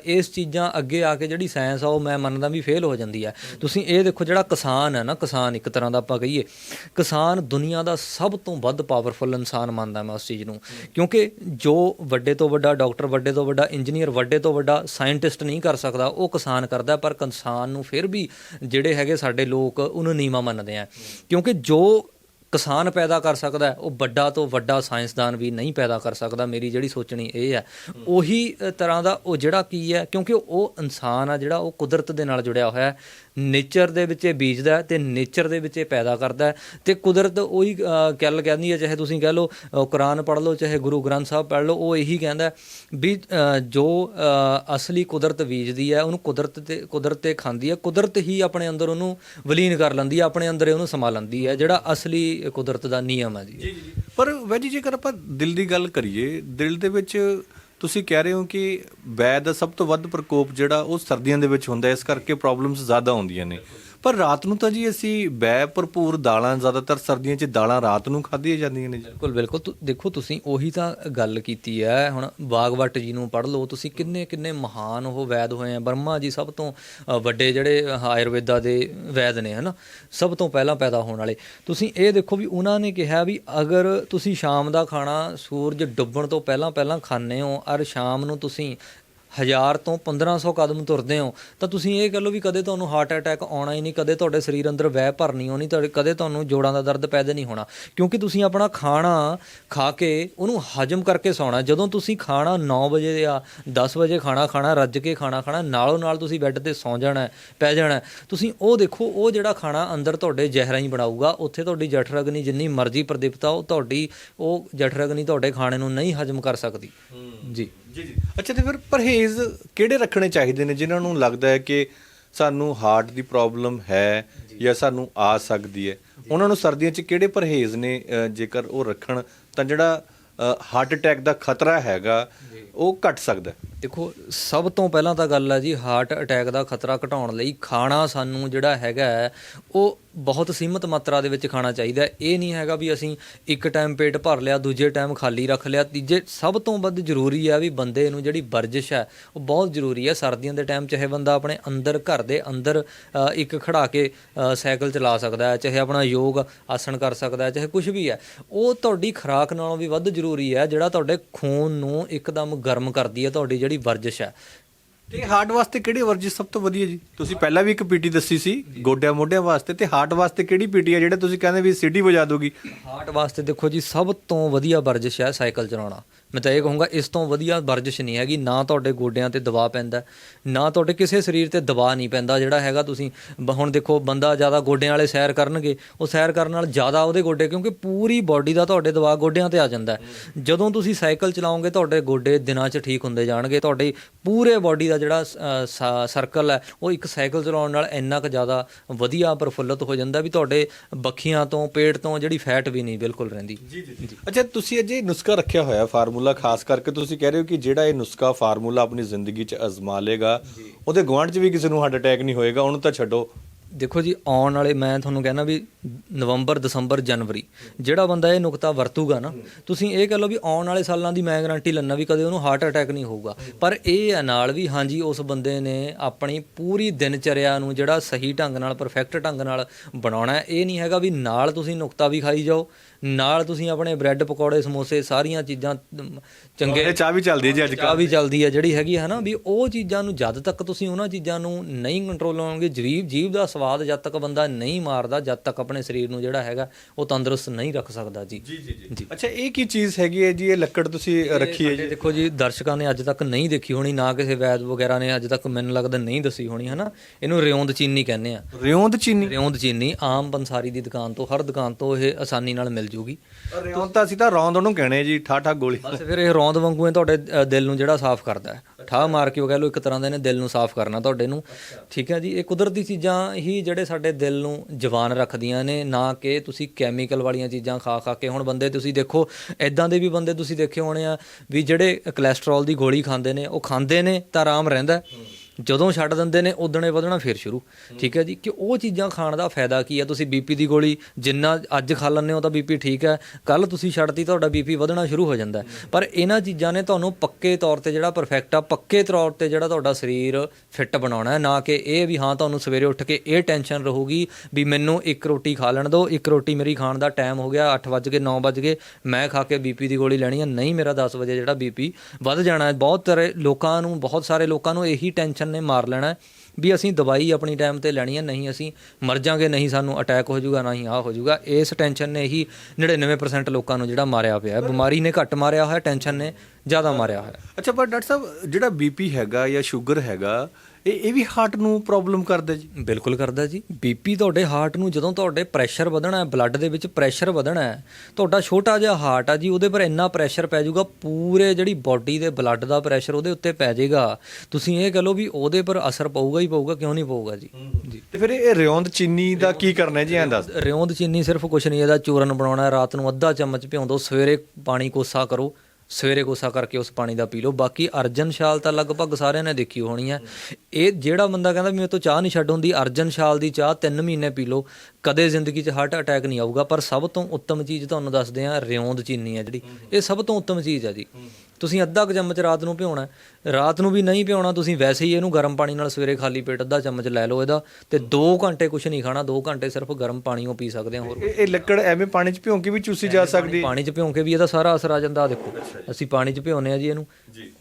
ਇਸ ਚੀਜ਼ਾਂ ਅੱਗੇ ਆ ਕੇ ਜਿਹੜੀ ਸਾਇੰਸ ਆ ਉਹ ਮੈਂ ਮੰਨਦਾ ਵੀ ਫੇਲ ਹੋ ਜਾਂਦੀ ਹੈ। ਤੁਸੀਂ ਇਹ ਦੇਖੋ ਜਿਹੜਾ ਕਿਸਾਨ ਹੈ ਨਾ, ਕਿਸਾਨ ਇੱਕ ਤਰ੍ਹਾਂ ਦਾ ਆਪਾਂ ਕਹੀਏ, ਕਿਸਾਨ ਦੁਨੀਆ ਦਾ ਸਭ ਤੋਂ ਵੱਧ ਪਾਵਰਫੁਲ ਇਨਸਾਨ ਮੰਨਦਾ ਮੈਂ ਉਸ ਚੀਜ਼ ਨੂੰ। ਕਿਉਂਕਿ ਜੋ ਵੱਡੇ ਤੋਂ ਵੱਡਾ ਡਾਕਟਰ ਵੱਡੇ ਤੋਂ ਵੱਡਾ ਇੰਜੀਨੀਅਰ ਵੱਡੇ ਤੋਂ ਵੱਡਾ ਸਾਇੰਟਿਸਟ ਨਹੀਂ ਕਰ ਸਕਦਾ, ਉਹ ਕਿਸਾਨ ਕਰਦਾ ਪਰ ਕਿਸਾਨ ਨੂੰ ਫਿਰ ਵੀ ਜਿਹੜੇ ਹੈਗੇ ਸਾਡੇ ਲੋਕ, ਉਹਨੂੰ ਨੀਵਾ ਮੰਨਦੇ ਆ। ਕਿਉਂਕਿ ਜੋ ਕਿਸਾਨ ਪੈਦਾ ਕਰ ਸਕਦਾ ਹੈ, ਉਹ ਵੱਡਾ ਤੋਂ ਵੱਡਾ ਸਾਇੰਸਦਾਨ ਵੀ ਨਹੀਂ ਪੈਦਾ ਕਰ ਸਕਦਾ ਮੇਰੀ ਜਿਹੜੀ ਸੋਚਣੀ ਇਹ ਹੈ। ਉਹੀ ਤਰ੍ਹਾਂ ਦਾ ਉਹ ਜਿਹੜਾ ਕੀ ਹੈ ਕਿਉਂਕਿ ਉਹ ਇਨਸਾਨ ਆ ਜਿਹੜਾ ਉਹ ਕੁਦਰਤ ਦੇ ਨਾਲ ਜੁੜਿਆ ਹੋਇਆ ਹੈ। ਨੇਚਰ ਦੇ ਵਿੱਚ ਇਹ ਬੀਜਦਾ ਹੈ ਤੇ ਨੇਚਰ ਦੇ ਵਿੱਚ ਇਹ ਪੈਦਾ ਕਰਦਾ ਹੈ। ਤੇ ਕੁਦਰਤ ਉਹੀ ਗੱਲ ਕਹਿੰਦੀ ਹੈ ਚਾਹੇ ਤੁਸੀਂ ਕਹਿ ਲਓ ਕੁਰਾਨ ਪੜ੍ਹ ਲਓ ਚਾਹੇ ਗੁਰੂ ਗ੍ਰੰਥ ਸਾਹਿਬ ਪੜ੍ਹ ਲਓ ਉਹ ਇਹੀ ਕਹਿੰਦਾ ਵੀ ਜੋ ਅਸਲੀ ਕੁਦਰਤ ਬੀਜਦੀ ਹੈ ਉਹਨੂੰ ਕੁਦਰਤ ਤੇ ਕੁਦਰਤ ਤੇ ਖਾਂਦੀ ਹੈ। ਕੁਦਰਤ ਹੀ ਆਪਣੇ ਅੰਦਰ ਉਹਨੂੰ ਵਿਲੀਨ ਕਰ ਲੈਂਦੀ ਹੈ ਆਪਣੇ ਅੰਦਰ ਉਹਨੂੰ ਸਮਾ ਲੈਂਦੀ ਹੈ। ਜਿਹੜਾ ਅਸਲੀ ਕੁਦਰਤ ਦਾ ਨਿਯਮ ਹੈ ਜੀ। ਪਰ ਵੈਜੀ ਜੇਕਰ ਆਪਾਂ ਦਿਲ ਦੀ ਗੱਲ ਕਰੀਏ ਦਿਲ ਦੇ ਵਿੱਚ ਤੁਸੀਂ ਕਹਿ ਰਹੇ ਹੋ ਕਿ ਵੈਦ ਦਾ ਸਭ ਤੋਂ ਵੱਧ ਪ੍ਰਕੋਪ ਜਿਹੜਾ ਉਹ ਸਰਦੀਆਂ ਦੇ ਵਿੱਚ ਹੁੰਦਾ ਹੈ, ਇਸ ਕਰਕੇ ਪ੍ਰੋਬਲਮਸ ਜ਼ਿਆਦਾ ਹੁੰਦੀਆਂ ਨੇ। ਪਰ ਰਾਤ ਨੂੰ ਤਾਂ ਜੀ ਅਸੀਂ ਬੈ ਭਰਪੂਰ ਦਾਲਾਂ ਜ਼ਿਆਦਾਤਰ ਸਰਦੀਆਂ 'ਚ ਦਾਲਾਂ ਰਾਤ ਨੂੰ ਖਾਧੀਆਂ ਜਾਂਦੀਆਂ ਨੇ ਜੀ। ਬਿਲਕੁਲ ਬਿਲਕੁਲ। ਤੁ- ਦੇਖੋ ਤੁਸੀਂ ਉਹੀ ਤਾਂ ਗੱਲ ਕੀਤੀ ਹੈ। ਹੁਣ ਬਾਗਵਟ ਜੀ ਨੂੰ ਪੜ੍ਹ ਲਓ ਤੁਸੀਂ ਕਿੰਨੇ ਕਿੰਨੇ ਮਹਾਨ ਉਹ ਵੈਦ ਹੋਏ ਆ। ਬ੍ਰਹਮਾ ਜੀ ਸਭ ਤੋਂ ਅ, ਵੱਡੇ ਜਿਹੜੇ ਆਯੁਰਵੇਦਾ ਦੇ ਵੈਦ ਨੇ ਹਨਾ? ਸਭ ਤੋਂ ਪਹਿਲਾਂ ਪੈਦਾ ਹੋਣ ਵਾਲੇ। ਤੁਸੀਂ ਇਹ ਦੇਖੋ ਵੀ ਉਹਨਾਂ ਨੇ ਕਿਹਾ ਵੀ ਅਗਰ ਤੁਸੀਂ ਸ਼ਾਮ ਦਾ ਖਾਣਾ ਸੂਰਜ ਡੁੱਬਣ ਤੋਂ ਪਹਿਲਾਂ ਪਹਿਲਾਂ ਖਾਂਦੇ ਹੋ ਔਰ ਸ਼ਾਮ ਨੂੰ ਤੁਸੀਂ ਹਜ਼ਾਰ ਤੋਂ 1500 ਕਦਮ ਤੁਰਦੇ ਹੋ ਤਾਂ ਤੁਸੀਂ ਇਹ ਕਹ ਲਓ ਵੀ ਕਦੇ ਤੁਹਾਨੂੰ ਹਾਰਟ ਅਟੈਕ ਆਉਣਾ ਹੀ ਨਹੀਂ ਕਦੇ ਤੁਹਾਡੇ ਸਰੀਰ ਅੰਦਰ ਵਹਿ ਭਰਨੀ ਹੋਣੀ ਤੁਹਾਡੇ ਕਦੇ ਤੁਹਾਨੂੰ ਜੋੜਾਂ ਦਾ ਦਰਦ ਪੈਦਾ ਨਹੀਂ ਹੋਣਾ। ਕਿਉਂਕਿ ਤੁਸੀਂ ਆਪਣਾ ਖਾਣਾ ਖਾ ਕੇ ਉਹਨੂੰ ਹਜਮ ਕਰਕੇ ਸੌਣਾ। ਜਦੋਂ ਤੁਸੀਂ ਖਾਣਾ 9 ਵਜੇ ਜਾਂ 10 ਵਜੇ ਖਾਣਾ ਖਾਣਾ ਰੱਜ ਕੇ ਖਾਣਾ ਖਾਣਾ ਨਾਲੋਂ ਨਾਲ ਤੁਸੀਂ ਬੈੱਡ ਤੇ ਸੌਂ ਜਾਣਾ ਪੈ ਜਾਣਾ। ਤੁਸੀਂ ਉਹ ਦੇਖੋ ਉਹ ਜਿਹੜਾ ਖਾਣਾ ਅੰਦਰ ਤੁਹਾਡੇ ਜ਼ਹਿਰਾਂ ਹੀ ਬਣਾਊਗਾ ਉੱਥੇ ਤੁਹਾਡੀ ਜਠਰਗਨੀ ਜਿੰਨੀ ਮਰਜ਼ੀ ਪ੍ਰਦੀਪਤਾ ਉਹ ਤੁਹਾਡੀ ਉਹ ਜਠਰਗਨੀ ਤੁਹਾਡੇ ਖਾਣੇ ਨੂੰ ਨਹੀਂ ਹਜਮ ਕਰ ਸਕਦੀ। ਜੀ। ਜੀ ਜੀ। ਅੱਛਾ ਤੇ ਫਿਰ ਪਰਹੇਜ਼ ਕਿਹੜੇ ਰੱਖਣੇ ਚਾਹੀਦੇ ਨੇ ਜਿਨ੍ਹਾਂ ਨੂੰ ਲੱਗਦਾ ਹੈ ਕਿ ਸਾਨੂੰ ਹਾਰਟ ਦੀ ਪ੍ਰੋਬਲਮ ਹੈ ਜਾਂ। ਸਾਨੂੰ ਆ ਸਕਦੀ ਹੈ? ਉਹਨਾਂ ਨੂੰ ਸਰਦੀਆਂ 'ਚ ਕਿਹੜੇ ਪਰਹੇਜ਼ ਨੇ ਅ, ਜੇਕਰ ਉਹ ਰੱਖਣ ਤਾਂ ਜਿਹੜਾ ਹਾਰਟ ਅਟੈਕ ਦਾ ਖਤਰਾ ਹੈਗਾ ਉਹ ਘਟ ਸਕਦਾ ਹੈ? ਦੇਖੋ, ਸਭ ਤੋਂ ਪਹਿਲਾਂ ਤਾਂ ਗੱਲ ਹੈ ਜੀ ਹਾਰਟ ਅਟੈਕ ਦਾ ਖਤਰਾ ਘਟਾਉਣ ਲਈ ਖਾਣਾ ਸਾਨੂੰ ਜਿਹੜਾ ਹੈਗਾ ਉਹ ਬਹੁਤ ਸੀਮਤ ਮਾਤਰਾ ਦੇ ਵਿੱਚ ਖਾਣਾ ਚਾਹੀਦਾ ਇਹ ਨਹੀਂ ਹੈਗਾ ਵੀ ਅਸੀਂ ਇੱਕ ਟਾਈਮ ਪੇਟ ਭਰ ਲਿਆ, ਦੂਜੇ ਟਾਈਮ ਖਾਲੀ ਰੱਖ ਲਿਆ। ਤੀਜੇ, ਸਭ ਤੋਂ ਵੱਧ ਜ਼ਰੂਰੀ ਹੈ ਵੀ ਬੰਦੇ ਨੂੰ ਜਿਹੜੀ ਵਰਜਿਸ਼ ਹੈ, ਉਹ ਬਹੁਤ ਜ਼ਰੂਰੀ ਹੈ ਸਰਦੀਆਂ ਦੇ ਟਾਈਮ ਚਾਹੇ ਬੰਦਾ ਆਪਣੇ ਅੰਦਰ, ਘਰ ਦੇ ਅੰਦਰ ਇੱਕ ਖੜਾ ਕੇ ਸਾਈਕਲ ਚਲਾ ਸਕਦਾ ਹੈ, ਚਾਹੇ ਆਪਣਾ ਯੋਗ ਆਸਣ ਕਰ ਸਕਦਾ ਹੈ, ਚਾਹੇ ਕੁਝ ਵੀ ਹੈ। ਉਹ ਤੁਹਾਡੀ ਖੁਰਾਕ ਨਾਲੋਂ ਵੀ ਵੱਧ ਜ਼ਰੂਰੀ ਹੈ, ਜਿਹੜਾ ਤੁਹਾਡੇ ਖੂਨ ਨੂੰ ਇੱਕਦਮ ਗਰਮ ਕਰਦੀ ਹੈ, ਤੁਹਾਡੀ ਜਿਹੜੀ ਵਰਜਿਸ਼ ਹੈ। ਤੇ ਹਾਰਟ ਵਾਸਤੇ ਕਿਹੜੀ ਵਰਜਿਸ਼ ਸਭ ਤੋਂ ਵਧੀਆ ਜੀ? ਤੁਸੀਂ ਪਹਿਲਾਂ ਵੀ ਇੱਕ ਪੀਟੀ ਦੱਸੀ ਸੀ ਗੋਡਿਆਂ ਮੋਢਿਆਂ ਵਾਸਤੇ ਤੇ ਹਾਰਟ ਵਾਸਤੇ ਕਿਹੜੀ ਪੀਟੀ ਹੈ ਜਿਹੜੇ ਤੁਸੀਂ ਕਹਿੰਦੇ ਵੀ ਸਿਟੀ ਵਜਾ ਦੋਗੀ? ਹਾਰਟ ਵਾਸਤੇ ਦੇਖੋ ਜੀ ਸਭ ਤੋਂ ਵਧੀਆ ਵਰਜਿਸ਼ ਹੈ ਸਾਈਕਲ ਚਲਾਉਣਾ। ਮੈਂ ਤਾਂ ਇਹ ਕਹੂੰਗਾ, ਇਸ ਤੋਂ ਵਧੀਆ ਵਰਜਿਸ਼ ਨਹੀਂ ਹੈਗੀ, ਨਾ ਤੁਹਾਡੇ ਗੋਡਿਆਂ ਤੇ ਦਬਾਅ ਪੈਂਦਾ, ਨਾ ਤੁਹਾਡੇ ਕਿਸੇ ਸਰੀਰ ਤੇ ਦਬਾਅ ਨਹੀਂ ਪੈਂਦਾ, ਜਿਹੜਾ ਹੈਗਾ ਤੁਸੀਂ, ਬ- ਹੁਣ ਦੇਖੋ ਬੰਦਾ ਜ਼ਿਆਦਾ ਗੋਡਿਆਂ ਵਾਲੇ ਸੈਰ ਕਰਨਗੇ, ਉਹ ਸੈਰ ਕਰਨ ਨਾਲ ਜ਼ਿਆਦਾ ਉਹਦੇ ਗੋਡੇ, ਕਿਉਂਕਿ ਪੂਰੀ ਬਾਡੀ ਦਾ ਤੁਹਾਡੇ ਦਬਾਅ ਗੋਡਿਆਂ ਤੇ ਆ ਜਾਂਦਾ ਜਦੋਂ ਤੁਸੀਂ ਸਾਈਕਲ ਚਲਾਓਗੇ, ਤੁਹਾਡੇ ਗੋਡੇ ਦਿਨਾਂ 'ਚ ਠੀਕ ਹੁੰਦੇ ਜਾਣਗੇ, ਤੁਹਾਡੀ ਪੂਰੇ ਬਾਡੀ ਦਾ ਜਿਹੜਾ ਸਰਕਲ ਹੈ, ਉਹ ਇੱਕ ਸਾਈਕਲ ਚਲਾਉਣ ਨਾਲ ਇੰਨਾ ਕੁ ਜ਼ਿਆਦਾ ਵਧੀਆ ਪ੍ਰਫੁੱਲਤ ਹੋ ਜਾਂਦਾ ਵੀ ਤੁਹਾਡੇ ਬੱਖੀਆਂ ਤੋਂ, ਪੇਟ ਤੋਂ ਜਿਹੜੀ ਫੈਟ ਵੀ ਨਹੀਂ ਬਿਲਕੁਲ ਰਹਿੰਦੀ। ਜੀ ਜੀ। ਅੱਛਾ, ਤੁਸੀਂ ਅਜੇ ਨੁਸਖਾ ਰੱਖਿਆ ਹੋਇਆ ਫਾਰਮੂਲਾ ਖਾਸ ਕਰਕੇ ਤੁਸੀਂ ਕਹਿ ਰਹੇ ਹੋ ਕਿ ਜਿਹੜਾ ਇਹ ਨੁਸਖਾ ਫਾਰਮੂਲਾ ਆਪਣੀ ਜ਼ਿੰਦਗੀ 'ਚ ਅਜ਼ਮਾ ਲੇਗਾ, ਉਹਦੇ ਗੁਆਂਢ 'ਚ ਵੀ ਕਿਸੇ ਨੂੰ ਹਾਰਟ ਅਟੈਕ ਨਹੀਂ ਹੋਏਗਾ, ਉਹਨੂੰ ਤਾਂ ਛੱਡੋ। ਦੇਖੋ ਜੀ, ਆਉਣ ਵਾਲੇ, ਮੈਂ ਤੁਹਾਨੂੰ ਕਹਿੰਦਾ ਵੀ ਨਵੰਬਰ, ਦਸੰਬਰ, ਜਨਵਰੀ, ਜਿਹੜਾ ਬੰਦਾ ਇਹ ਨੁਕਤਾ ਵਰਤੂਗਾ ਨਾ, ਤੁਸੀਂ ਇਹ ਕਹ ਲਓ ਵੀ ਆਉਣ ਵਾਲੇ ਸਾਲਾਂ ਦੀ ਮੈਂ ਗਾਰੰਟੀ ਲੈਣਾ ਵੀ ਕਦੇ ਉਹਨੂੰ ਹਾਰਟ ਅਟੈਕ ਨਹੀਂ ਹੋਊਗਾ। ਪਰ ਇਹ ਆ ਨਾਲ ਵੀ, ਹਾਂਜੀ, ਉਸ ਬੰਦੇ ਨੇ ਆਪਣੀ ਪੂਰੀ ਦਿਨਚਰਿਆ ਨੂੰ ਜਿਹੜਾ ਸਹੀ ਢੰਗ ਨਾਲ ਪਰਫੈਕਟ ਢੰਗ ਨਾਲ ਬਣਾਉਣਾ ਇਹ ਨਹੀਂ ਹੈਗਾ ਵੀ ਨਾਲ ਤੁਸੀਂ ਨੁਕਤਾ ਵੀ ਖਾਈ ਜਾਓ ਨਾਲ ਤੁਸੀਂ ਆਪਣੇ ਬ੍ਰੈਡ ਪਕੌੜੇ ਸਮੋਸੇ ਸਾਰੀਆਂ ਚੀਜ਼ਾਂ ਚੰਗੇ ਚਾਹ ਵੀ ਚੱਲਦੀ ਹੈ ਜੀ ਅੱਜ ਚਾਹ ਵੀ ਚੱਲਦੀ ਹੈ ਜਿਹੜੀ ਹੈਗੀ ਹੈ ਨਾ ਵੀ ਉਹ ਚੀਜ਼ਾਂ ਨੂੰ ਜਦ ਤੱਕ ਤੁਸੀਂ ਉਹਨਾਂ ਚੀਜ਼ਾਂ ਨੂੰ ਨਹੀਂ ਕੰਟਰੋਲ ਕਰੋਗੇ ਜੀਵ ਜੀਵ ਦਾ ਸਵਾਦ ਜਦ ਤੱਕ ਬੰਦਾ ਨਹੀਂ ਮਾਰਦਾ ਜਦ ਤੱਕ ਆਪਣੇ ਸਰੀਰ ਨੂੰ ਜਿਹੜਾ ਹੈਗਾ ਉਹ ਤੰਦਰੁਸਤ ਨਹੀਂ ਰੱਖ ਸਕਦਾ ਜੀ। ਜੀ ਜੀ ਅੱਛਾ ਇਹ ਕੀ ਚੀਜ਼ ਹੈਗੀ ਹੈ ਜੀ? ਇਹ ਲੱਕੜ ਤੁਸੀਂ ਰੱਖੀ ਹੈ ਸਾਡੇ ਦੇਖੋ ਜੀ ਦਰਸ਼ਕਾਂ ਨੇ ਅੱਜ ਤੱਕ ਨਹੀਂ ਦੇਖੀ ਹੋਣੀ ਨਾ ਕਿਸੇ ਵੈਦ ਵਗੈਰਾ ਨੇ ਅੱਜ ਤੱਕ ਮੈਨੂੰ ਲੱਗਦਾ ਨਹੀਂ ਦੱਸੀ ਹੋਣੀ ਹਨਾ। ਇਹਨੂੰ ਰਿਉਂਦ ਚੀਨੀ ਕਹਿੰਦੇ ਆ। ਰਿਉਂਦ ਚੀਨੀ? ਰਿਉਂਦ ਚੀਨੀ ਆਮ ਬੰਸਾਰੀ ਦੀ ਦੁਕਾਨ ਤੋਂ ਹਰ ਦੁਕਾਨ ਤੋਂ ਇਹ ਆਸਾਨੀ ਨਾਲ ਮਿਲ ਜੂਗੀ। ਰਿਓਨ ਤਾਂ ਅਸੀਂ ਤਾਂ ਰੌਂਦ ਉਹਨੂੰ ਕਹਣੇ ਜੀ ਠਾਠਾ ਗੋਲੀ। ਬਸ ਫਿਰ ਇਹ ਰੌਂਦ ਵਾਂਗੂ ਇਹ ਤੁਹਾਡੇ ਅ, ਦਿਲ ਨੂੰ ਜਿਹੜਾ ਸਾਫ਼ ਕਰਦਾ ਹੈ। ਠਾਹ ਮਾਰ ਕੇ ਉਹ ਕਹਿ ਲਓ ਇੱਕ ਤਰ੍ਹਾਂ ਦੇ ਨੇ ਦਿਲ ਨੂੰ ਸਾਫ਼ ਕਰਨਾ ਤੁਹਾਡੇ ਨੂੰ। ਠੀਕ ਹੈ ਜੀ ਇਹ ਕੁਦਰਤੀ ਚੀਜ਼ਾਂ ਹੀ ਜਿਹੜੇ ਸਾਡੇ ਦਿਲ ਨੂੰ ਜਵਾਨ ਰੱਖਦੀਆਂ ਨੇ ਨਾ ਕਿ ਤੁਸੀਂ ਕੈਮੀਕਲ ਵਾਲੀਆਂ ਚੀਜ਼ਾਂ ਖਾ ਖਾ ਕੇ। ਹੁਣ ਬੰਦੇ ਤੁਸੀਂ ਦੇਖੋ ਐਦਾਂ ਦੇ ਵੀ ਬੰਦੇ ਤੁਸੀਂ ਦੇਖੇ ਹੋਣੇ ਆ ਵੀ ਜਿਹੜੇ ਕੋਲੇਸਟ੍ਰੋਲ ਦੀ ਗੋਲੀ ਖਾਂਦੇ ਨੇ ਉਹ ਖਾਂਦੇ ਨੇ ਤਾਂ ਆਰਾਮ ਰਹਿੰਦਾ ਹੈ। ਜਦੋਂ ਛੱਡ ਦਿੰਦੇ ਨੇ, ਉਦਣੇ ਵਧਣਾ ਫਿਰ ਸ਼ੁਰੂ। ਠੀਕ ਹੈ ਜੀ? ਕਿ ਉਹ ਚੀਜ਼ਾਂ ਖਾਣ ਦਾ ਫਾਇਦਾ ਕੀ ਹੈ? ਤੁਸੀਂ ਬੀਪੀ ਦੀ ਗੋਲੀ ਜਿੰਨਾ ਅੱਜ ਖਾ ਲੈਂਦੇ ਹੋ ਤਾਂ ਬੀਪੀ ਠੀਕ ਹੈ। ਕੱਲ ਤੁਸੀਂ ਛੱਡਤੀ ਤੁਹਾਡਾ ਬੀਪੀ ਵਧਣਾ ਸ਼ੁਰੂ ਹੋ ਜਾਂਦਾ ਪਰ ਇਹਨਾਂ ਚੀਜ਼ਾਂ ਨੇ ਤੁਹਾਨੂੰ ਪੱਕੇ ਤੌਰ ਤੇ ਜਿਹੜਾ ਪਰਫੈਕਟ ਆ, ਪੱਕੇ ਤੌਰ ਤੇ ਜਿਹੜਾ ਤੁਹਾਡਾ ਸਰੀਰ ਫਿੱਟ ਬਣਾਉਣਾ ਹੈ। ਨਾ ਕਿ ਇਹ ਵੀ ਹਾਂ, ਤੁਹਾਨੂੰ ਸਵੇਰੇ ਉੱਠ ਕੇ ਇਹ ਟੈਨਸ਼ਨ ਰਹੂਗੀ ਵੀ ਮੈਨੂੰ ਇੱਕ ਰੋਟੀ ਖਾ ਲੈਣ ਦਿਓ, ਇੱਕ ਰੋਟੀ ਮੇਰੀ ਖਾਣ ਦਾ ਟਾਈਮ ਹੋ ਗਿਆ 8 ਵਜੇ 9 ਵਜੇ ਮੈਂ ਖਾ ਕੇ ਬੀਪੀ ਦੀ ਗੋਲੀ ਲੈਣੀ ਹੈ। ਨਹੀਂ, ਮੇਰਾ 10 ਵਜੇ ਜਿਹੜਾ ਬੀਪੀ ਵੱਧ ਜਾਣਾ ਹੈ। ਬਹੁਤ ਸਾਰੇ ਲੋਕਾਂ ਨੂੰ, ਬਹੁਤ ਸਾਰੇ ਲੋਕਾਂ ਨੂੰ ਇਹੀ ਟੈਨਸ਼ਨ ਨੇ ਮਾਰ ਲੈਣਾ ਵੀ ਅਸੀਂ ਦਵਾਈ ਆਪਣੀ ਟਾਈਮ ਤੇ ਲੈਣੀ ਹੈ ਨਹੀਂ ਅਸੀਂ ਮਰ ਜਾਾਂਗੇ ਨਹੀਂ ਸਾਨੂੰ ਅਟੈਕ ਹੋ ਜਾਊਗਾ ਨਹੀਂ ਆਹ ਹੋ ਜਾਊਗਾ। ਇਸ ਟੈਨਸ਼ਨ ਨੇ ਹੀ 99% ਲੋਕਾਂ ਨੂੰ ਜਿਹੜਾ ਮਾਰਿਆ ਪਿਆ ਹੈ। ਬਿਮਾਰੀ ਨੇ ਘੱਟ ਮਾਰਿਆ ਹੋਇਆ ਟੈਨਸ਼ਨ ਨੇ ਜ਼ਿਆਦਾ ਮਾਰਿਆ ਹੋਇਆ। ਅੱਛਾ ਪਰ ਡਾਕਟਰ ਸਾਹਿਬ ਜਿਹੜਾ ਬੀਪੀ ਹੈਗਾ ਜਾਂ ਸ਼ੂਗਰ ਹੈਗਾ ਇਹ ਇਹ ਵੀ ਹਾਰਟ ਨੂੰ ਪ੍ਰੋਬਲਮ ਕਰਦਾ ਜੀ। ਬਿਲਕੁਲ ਕਰਦਾ ਜੀ। ਬੀਪੀ ਤੁਹਾਡੇ ਹਾਰਟ ਨੂੰ ਜਦੋਂ ਤੁਹਾਡੇ ਪ੍ਰੈਸ਼ਰ ਵਧਣਾ ਹੈ ਬਲੱਡ ਦੇ ਵਿੱਚ ਪ੍ਰੈਸ਼ਰ ਵਧਣਾ ਹੈ ਤੁਹਾਡਾ ਛੋਟਾ ਜਿਹਾ ਹਾਰਟ ਆ ਜੀ ਉਹਦੇ ਪਰ ਇੰਨਾ ਪ੍ਰੈਸ਼ਰ ਪੈ ਜਾਊਗਾ ਪੂਰੇ ਜਿਹੜੀ ਬਾਡੀ ਦੇ ਬਲੱਡ ਦਾ ਪ੍ਰੈਸ਼ਰ ਉਹਦੇ ਉੱਤੇ ਪੈ ਜਾਏਗਾ। ਤੁਸੀਂ ਇਹ ਕਹ ਲਓ ਵੀ ਉਹਦੇ ਪਰ ਅਸਰ ਪਊਗਾ ਹੀ ਪਊਗਾ ਕਿਉਂ ਨਹੀਂ ਪਊਗਾ ਜੀ। ਜੀ। ਤੇ ਫਿਰ ਇਹ ਰਿਓਂਦ ਚੀਨੀ ਦਾ ਕੀ ਕਰਨਾ ਹੈ ਜੀ ਐਂ ਦੱਸ। ਰਿਉਂਦ ਚੀਨੀ ਸਿਰਫ ਕੁਛ ਨਹੀਂ ਇਹਦਾ ਚੂਰਨ ਬਣਾਉਣਾ ਰਾਤ ਨੂੰ ਅੱਧਾ ਚਮਚ ਭਿਉਂ ਦਿਓ ਸਵੇਰੇ ਪਾਣੀ ਕੋਸਾ ਕਰੋ। ਸਵੇਰੇ ਕੋਸਾ ਕਰਕੇ ਉਸ ਪਾਣੀ ਦਾ ਪੀ ਲਓ। ਬਾਕੀ ਅਰਜਨ ਛਾਲ ਤਾਂ ਲਗਭਗ ਸਾਰਿਆਂ ਨੇ ਦੇਖੀ ਹੋਣੀ ਹੈ। ਇਹ ਜਿਹੜਾ ਬੰਦਾ ਕਹਿੰਦਾ ਵੀ ਮੇਰੇ ਤੋਂ ਚਾਹ ਨਹੀਂ ਛੱਡ ਹੁੰਦੀ, ਅਰਜਨ ਛਾਲ ਦੀ ਚਾਹ 3 ਮਹੀਨੇ ਪੀ ਲਓ। ਕਦੇ ਜ਼ਿੰਦਗੀ 'ਚ ਹਾਰਟ ਅਟੈਕ ਨਹੀਂ ਆਊਗਾ, ਪਰ ਸਭ ਤੋਂ ਉੱਤਮ ਚੀਜ਼ ਤੁਹਾਨੂੰ ਦੱਸਦੇ ਆ ਰਿਉਂਦ ਚੀਨੀ ਹੈ ਜਿਹੜੀ। ਇਹ ਸਭ ਤੋਂ ਉੱਤਮ ਚੀਜ਼ ਹੈ ਜੀ। ਤੁਸੀਂ ਅੱਧਾ ਕੁ ਚਮਚ ਰਾਤ ਨੂੰ ਭਿਉਣਾ ਹੈ। ਰਾਤ ਨੂੰ ਵੀ ਨਹੀਂ ਭਿਉਣਾ ਤੁਸੀਂ ਵੈਸੇ ਹੀ ਇਹਨੂੰ ਗਰਮ ਪਾਣੀ ਨਾਲ ਸਵੇਰੇ ਖਾਲੀ ਪੇਟ ਅੱਧਾ ਚਮਚ ਲੈ ਲਓ ਇਹਦਾ ਤੇ 2 ਘੰਟੇ ਕੁਝ ਨਹੀਂ ਖਾਣਾ 2 ਘੰਟੇ ਸਿਰਫ ਗਰਮ ਪਾਣੀਓ ਪੀ ਸਕਦੇ ਆ ਹੋਰ ਇਹ ਇਹ ਲੱਕੜ ਐਵੇਂ ਪਾਣੀ 'ਚ ਭਿਉਂ ਕੇ ਵੀ ਚੂਸੀ ਜਾ ਸਕਦੀ ਹੈ। ਪਾਣੀ 'ਚ ਭਿਉਂ ਕੇ ਵੀ ਇਹਦਾ ਸਾਰਾ ਅਸਰ ਆ ਜਾਂਦਾ ਦੇਖੋ ਅਸੀਂ ਪਾਣੀ 'ਚ ਭਿਉਨੇ ਆ ਜੀ ਇਹਨੂੰ।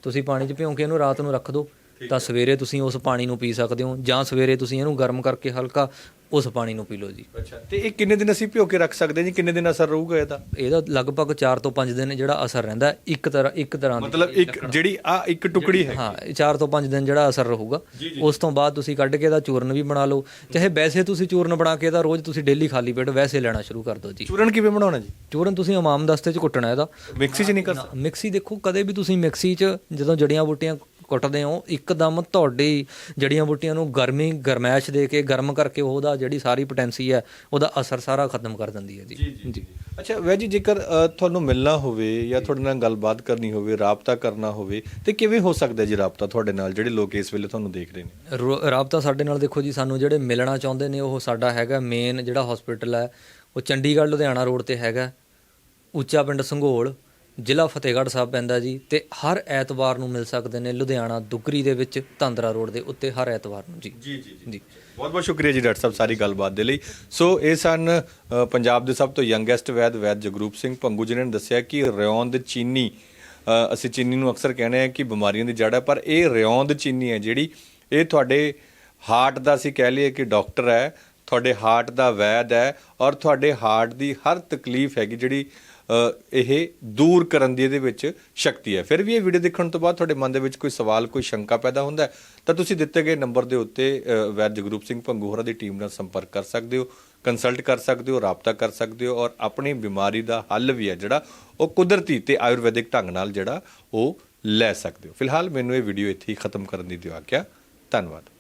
ਤੁਸੀਂ ਪਾਣੀ 'ਚ ਭਿਉਂ ਕੇ ਇਹਨੂੰ ਰਾਤ ਨੂੰ ਰੱਖ ਦਿਓ ਤਾਂ ਸਵੇਰੇ ਤੁਸੀਂ ਉਸ ਪਾਣੀ ਨੂੰ ਪੀ ਸਕਦੇ ਹੋ ਜਾਂ ਸਵੇਰੇ ਤੁਸੀਂ ਇਹਨੂੰ ਗਰਮ ਕਰਕੇ ਹਲਕਾ ਉਸ ਪਾਣੀ ਨੂੰ ਪੀ ਲਓ ਜੀ। ਅੱਛਾ ਤੇ ਇਹ ਕਿੰਨੇ ਦਿਨ ਅਸੀਂ ਭਿਉਂ ਕੇ ਰੱਖ ਸਕਦੇ ਹਾਂ ਜੀ? ਕਿੰਨੇ ਦਿਨ ਅਸਰ ਰਹੂਗਾ ਇਹਦਾ? ਇਹਦਾ ਲਗਭਗ 4 ਤੋਂ 5 ਦਿਨ ਜਿਹੜਾ ਅਸਰ ਰਹਿੰਦਾ ਇੱਕ ਤਰ੍ਹਾਂ ਇੱਕ ਤਰ੍ਹਾਂ ਦੀ ਮਤਲਬ ਇੱਕ ਜਿਹੜੀ ਆ ਇੱਕ ਟੁਕੜੀ ਹੈ। ਹਾਂ 4 ਤੋਂ 5 ਦਿਨ ਜਿਹੜਾ ਅਸਰ ਰਹੂਗਾ। ਉਸ ਤੋਂ ਬਾਅਦ ਤੁਸੀਂ ਕੱਢ ਕੇ ਇਹਦਾ ਚੂਰਨ ਵੀ ਬਣਾ ਲਓ। ਚਾਹੇ ਵੈਸੇ ਤੁਸੀਂ ਚੂਰਨ ਬਣਾ ਕੇ ਇਹਦਾ ਰੋਜ਼ ਤੁਸੀਂ ਡੇਲੀ ਖਾਲੀ ਪੇਟ ਵੈਸੇ ਲੈਣਾ ਸ਼ੁਰੂ ਕਰ ਦਿਓ ਜੀ। ਚੂਰਨ ਕਿਵੇਂ ਬਣਾਉਣਾ ਜੀ? ਚੂਰਨ ਤੁਸੀਂ ਇਮਾਮ ਦਸਤੇ 'ਚ ਕੁੱਟਣਾ ਇਹਦਾ। ਮਿਕਸੀ 'ਚ ਨਹੀਂ ਕਰ ਮਿਕਸੀ ਦੇਖੋ ਕਦੇ ਵੀ ਤੁਸੀਂ ਮਿਕਸੀ 'ਚ ਜਦੋਂ ਜੜੀਆਂ ਬੂਟੀਆਂ ਕੁੱਟਦੇ ਹੋ ਇੱਕਦਮ ਤੁਹਾਡੀ ਜੜੀਆਂ ਬੂਟੀਆਂ ਨੂੰ ਗਰਮੀ ਗਰਮੈਸ਼ ਦੇ ਕੇ ਗਰਮ ਕਰਕੇ ਉਹਦਾ ਜਿਹੜੀ ਸਾਰੀ ਪੋਟੈਂਸੀ ਹੈ ਉਹਦਾ ਅਸਰ ਸਾਰਾ ਖਤਮ ਕਰ ਦਿੰਦੀ ਹੈ ਜੀ। ਜੀ ਅੱਛਾ ਵੈ ਜੀ ਜੇਕਰ ਤੁਹਾਨੂੰ ਮਿਲਣਾ ਹੋਵੇ ਜਾਂ ਤੁਹਾਡੇ ਨਾਲ ਗੱਲਬਾਤ ਕਰਨੀ ਹੋਵੇ ਰਾਬਤਾ ਕਰਨਾ ਹੋਵੇ ਤੇ ਕਿਵੇਂ ਹੋ ਸਕਦਾ ਜੀ ਰਾਬਤਾ ਤੁਹਾਡੇ ਨਾਲ ਜਿਹੜੇ ਲੋਕ ਇਸ ਵੇਲੇ ਤੁਹਾਨੂੰ ਦੇਖ ਰਹੇ ਨੇ? ਰਾਬਤਾ ਸਾਡੇ ਨਾਲ ਦੇਖੋ ਜੀ ਸਾਨੂੰ ਜਿਹੜੇ ਮਿਲਣਾ ਚਾਹੁੰਦੇ ਨੇ ਉਹ ਸਾਡਾ ਹੈਗਾ ਮੇਨ ਜਿਹੜਾ ਹਸਪੀਟਲ ਹੈ ਉਹ ਚੰਡੀਗੜ੍ਹ ਲੁਧਿਆਣਾ ਰੋਡ ਤੇ ਹੈਗਾ ਉੱਚਾ ਪਿੰਡ ਸੰਘੋਲ। ਜ਼ਿਲ੍ਹਾ ਫਤਿਹਗੜ੍ਹ ਸਾਹਿਬ ਪੈਂਦਾ ਜੀ ਤੇ ਹਰ ਐਤਵਾਰ ਨੂੰ ਮਿਲ ਸਕਦੇ ਨੇ ਲੁਧਿਆਣਾ ਦੁਗਰੀ ਦੇ ਵਿੱਚ ਤਾਂਦਰਾ ਰੋਡ ਦੇ ਉੱਤੇ ਹਰ ਐਤਵਾਰ ਨੂੰ ਜੀ। ਜੀ ਜੀ ਜੀ। ਬਹੁਤ ਬਹੁਤ ਸ਼ੁਕਰੀਆ ਜੀ ਡਾਕਟਰ ਸਾਹਿਬ ਸਾਰੀ ਗੱਲਬਾਤ ਦੇ ਲਈ। ਸੋ ਇਹ ਸਨ ਪੰਜਾਬ ਦੇ ਸਭ ਤੋਂ ਯੰਗੈਸਟ ਵੈਦ ਵੈਦ ਜਗਰੂਪ ਸਿੰਘ ਭੰਗੂ ਜਿਨ੍ਹਾਂ ਨੇ ਦੱਸਿਆ ਕਿ ਰਿਓਂਦ ਚੀਨੀ ਅ, ਅਸੀਂ ਚੀਨੀ ਨੂੰ ਅਕਸਰ ਕਹਿੰਦੇ ਆ ਕਿ ਬਿਮਾਰੀਆਂ ਦੀ ਜੜ ਹੈ ਪਰ ਇਹ ਰਿਓਂਦ ਚੀਨੀ ਹੈ ਜਿਹੜੀ ਇਹ ਤੁਹਾਡੇ ਹਾਰਟ ਦਾ ਅਸੀਂ ਕਹਿ ਲਈਏ ਕਿ ਡਾਕਟਰ ਹੈ ਤੁਹਾਡੇ ਹਾਰਟ ਦਾ ਵੈਦ ਹੈ ਔਰ ਤੁਹਾਡੇ ਹਾਰਟ ਦੀ ਹਰ ਤਕਲੀਫ ਹੈਗੀ ਜਿਹੜੀ ਇਹ ਦੂਰ ਕਰਨ ਦੀ ਇਹਦੇ ਵਿੱਚ ਸ਼ਕਤੀ ਹੈ। ਫਿਰ ਵੀ ਇਹ ਵੀਡੀਓ ਦੇਖਣ ਤੋਂ ਬਾਅਦ ਤੁਹਾਡੇ ਮਨ ਦੇ ਵਿੱਚ ਕੋਈ ਸਵਾਲ, ਕੋਈ ਸ਼ੰਕਾ ਪੈਦਾ ਹੁੰਦਾ ਤਾਂ ਤੁਸੀਂ ਦਿੱਤੇ ਗਏ ਨੰਬਰ ਦੇ ਉੱਤੇ ਵੈਦ ਜਗਰੂਪ ਸਿੰਘ ਭੰਗੂ ਹੋਰਾਂ ਦੀ ਟੀਮ ਨਾਲ ਸੰਪਰਕ ਕਰ ਸਕਦੇ ਹੋ ਕੰਸਲਟ ਕਰ ਸਕਦੇ ਹੋ, ਰਾਬਤਾ ਕਰ ਸਕਦੇ ਹੋ ਔਰ ਆਪਣੀ ਬਿਮਾਰੀ ਦਾ ਹੱਲ ਵੀ ਹੈ ਜਿਹੜਾ ਉਹ ਕੁਦਰਤੀ ਤੇ ਆਯੁਰਵੈਦਿਕ ਢੰਗ ਨਾਲ ਜਿਹੜਾ ਉਹ ਲੈ ਸਕਦੇ ਹੋ। ਫਿਲਹਾਲ ਮੈਨੂੰ ਇਹ ਵੀਡੀਓ ਇੱਥੇ ਹੀ ਖਤਮ ਕਰਨ ਦੀ ਦਿਓ ਆਗਿਆ। ਧੰਨਵਾਦ।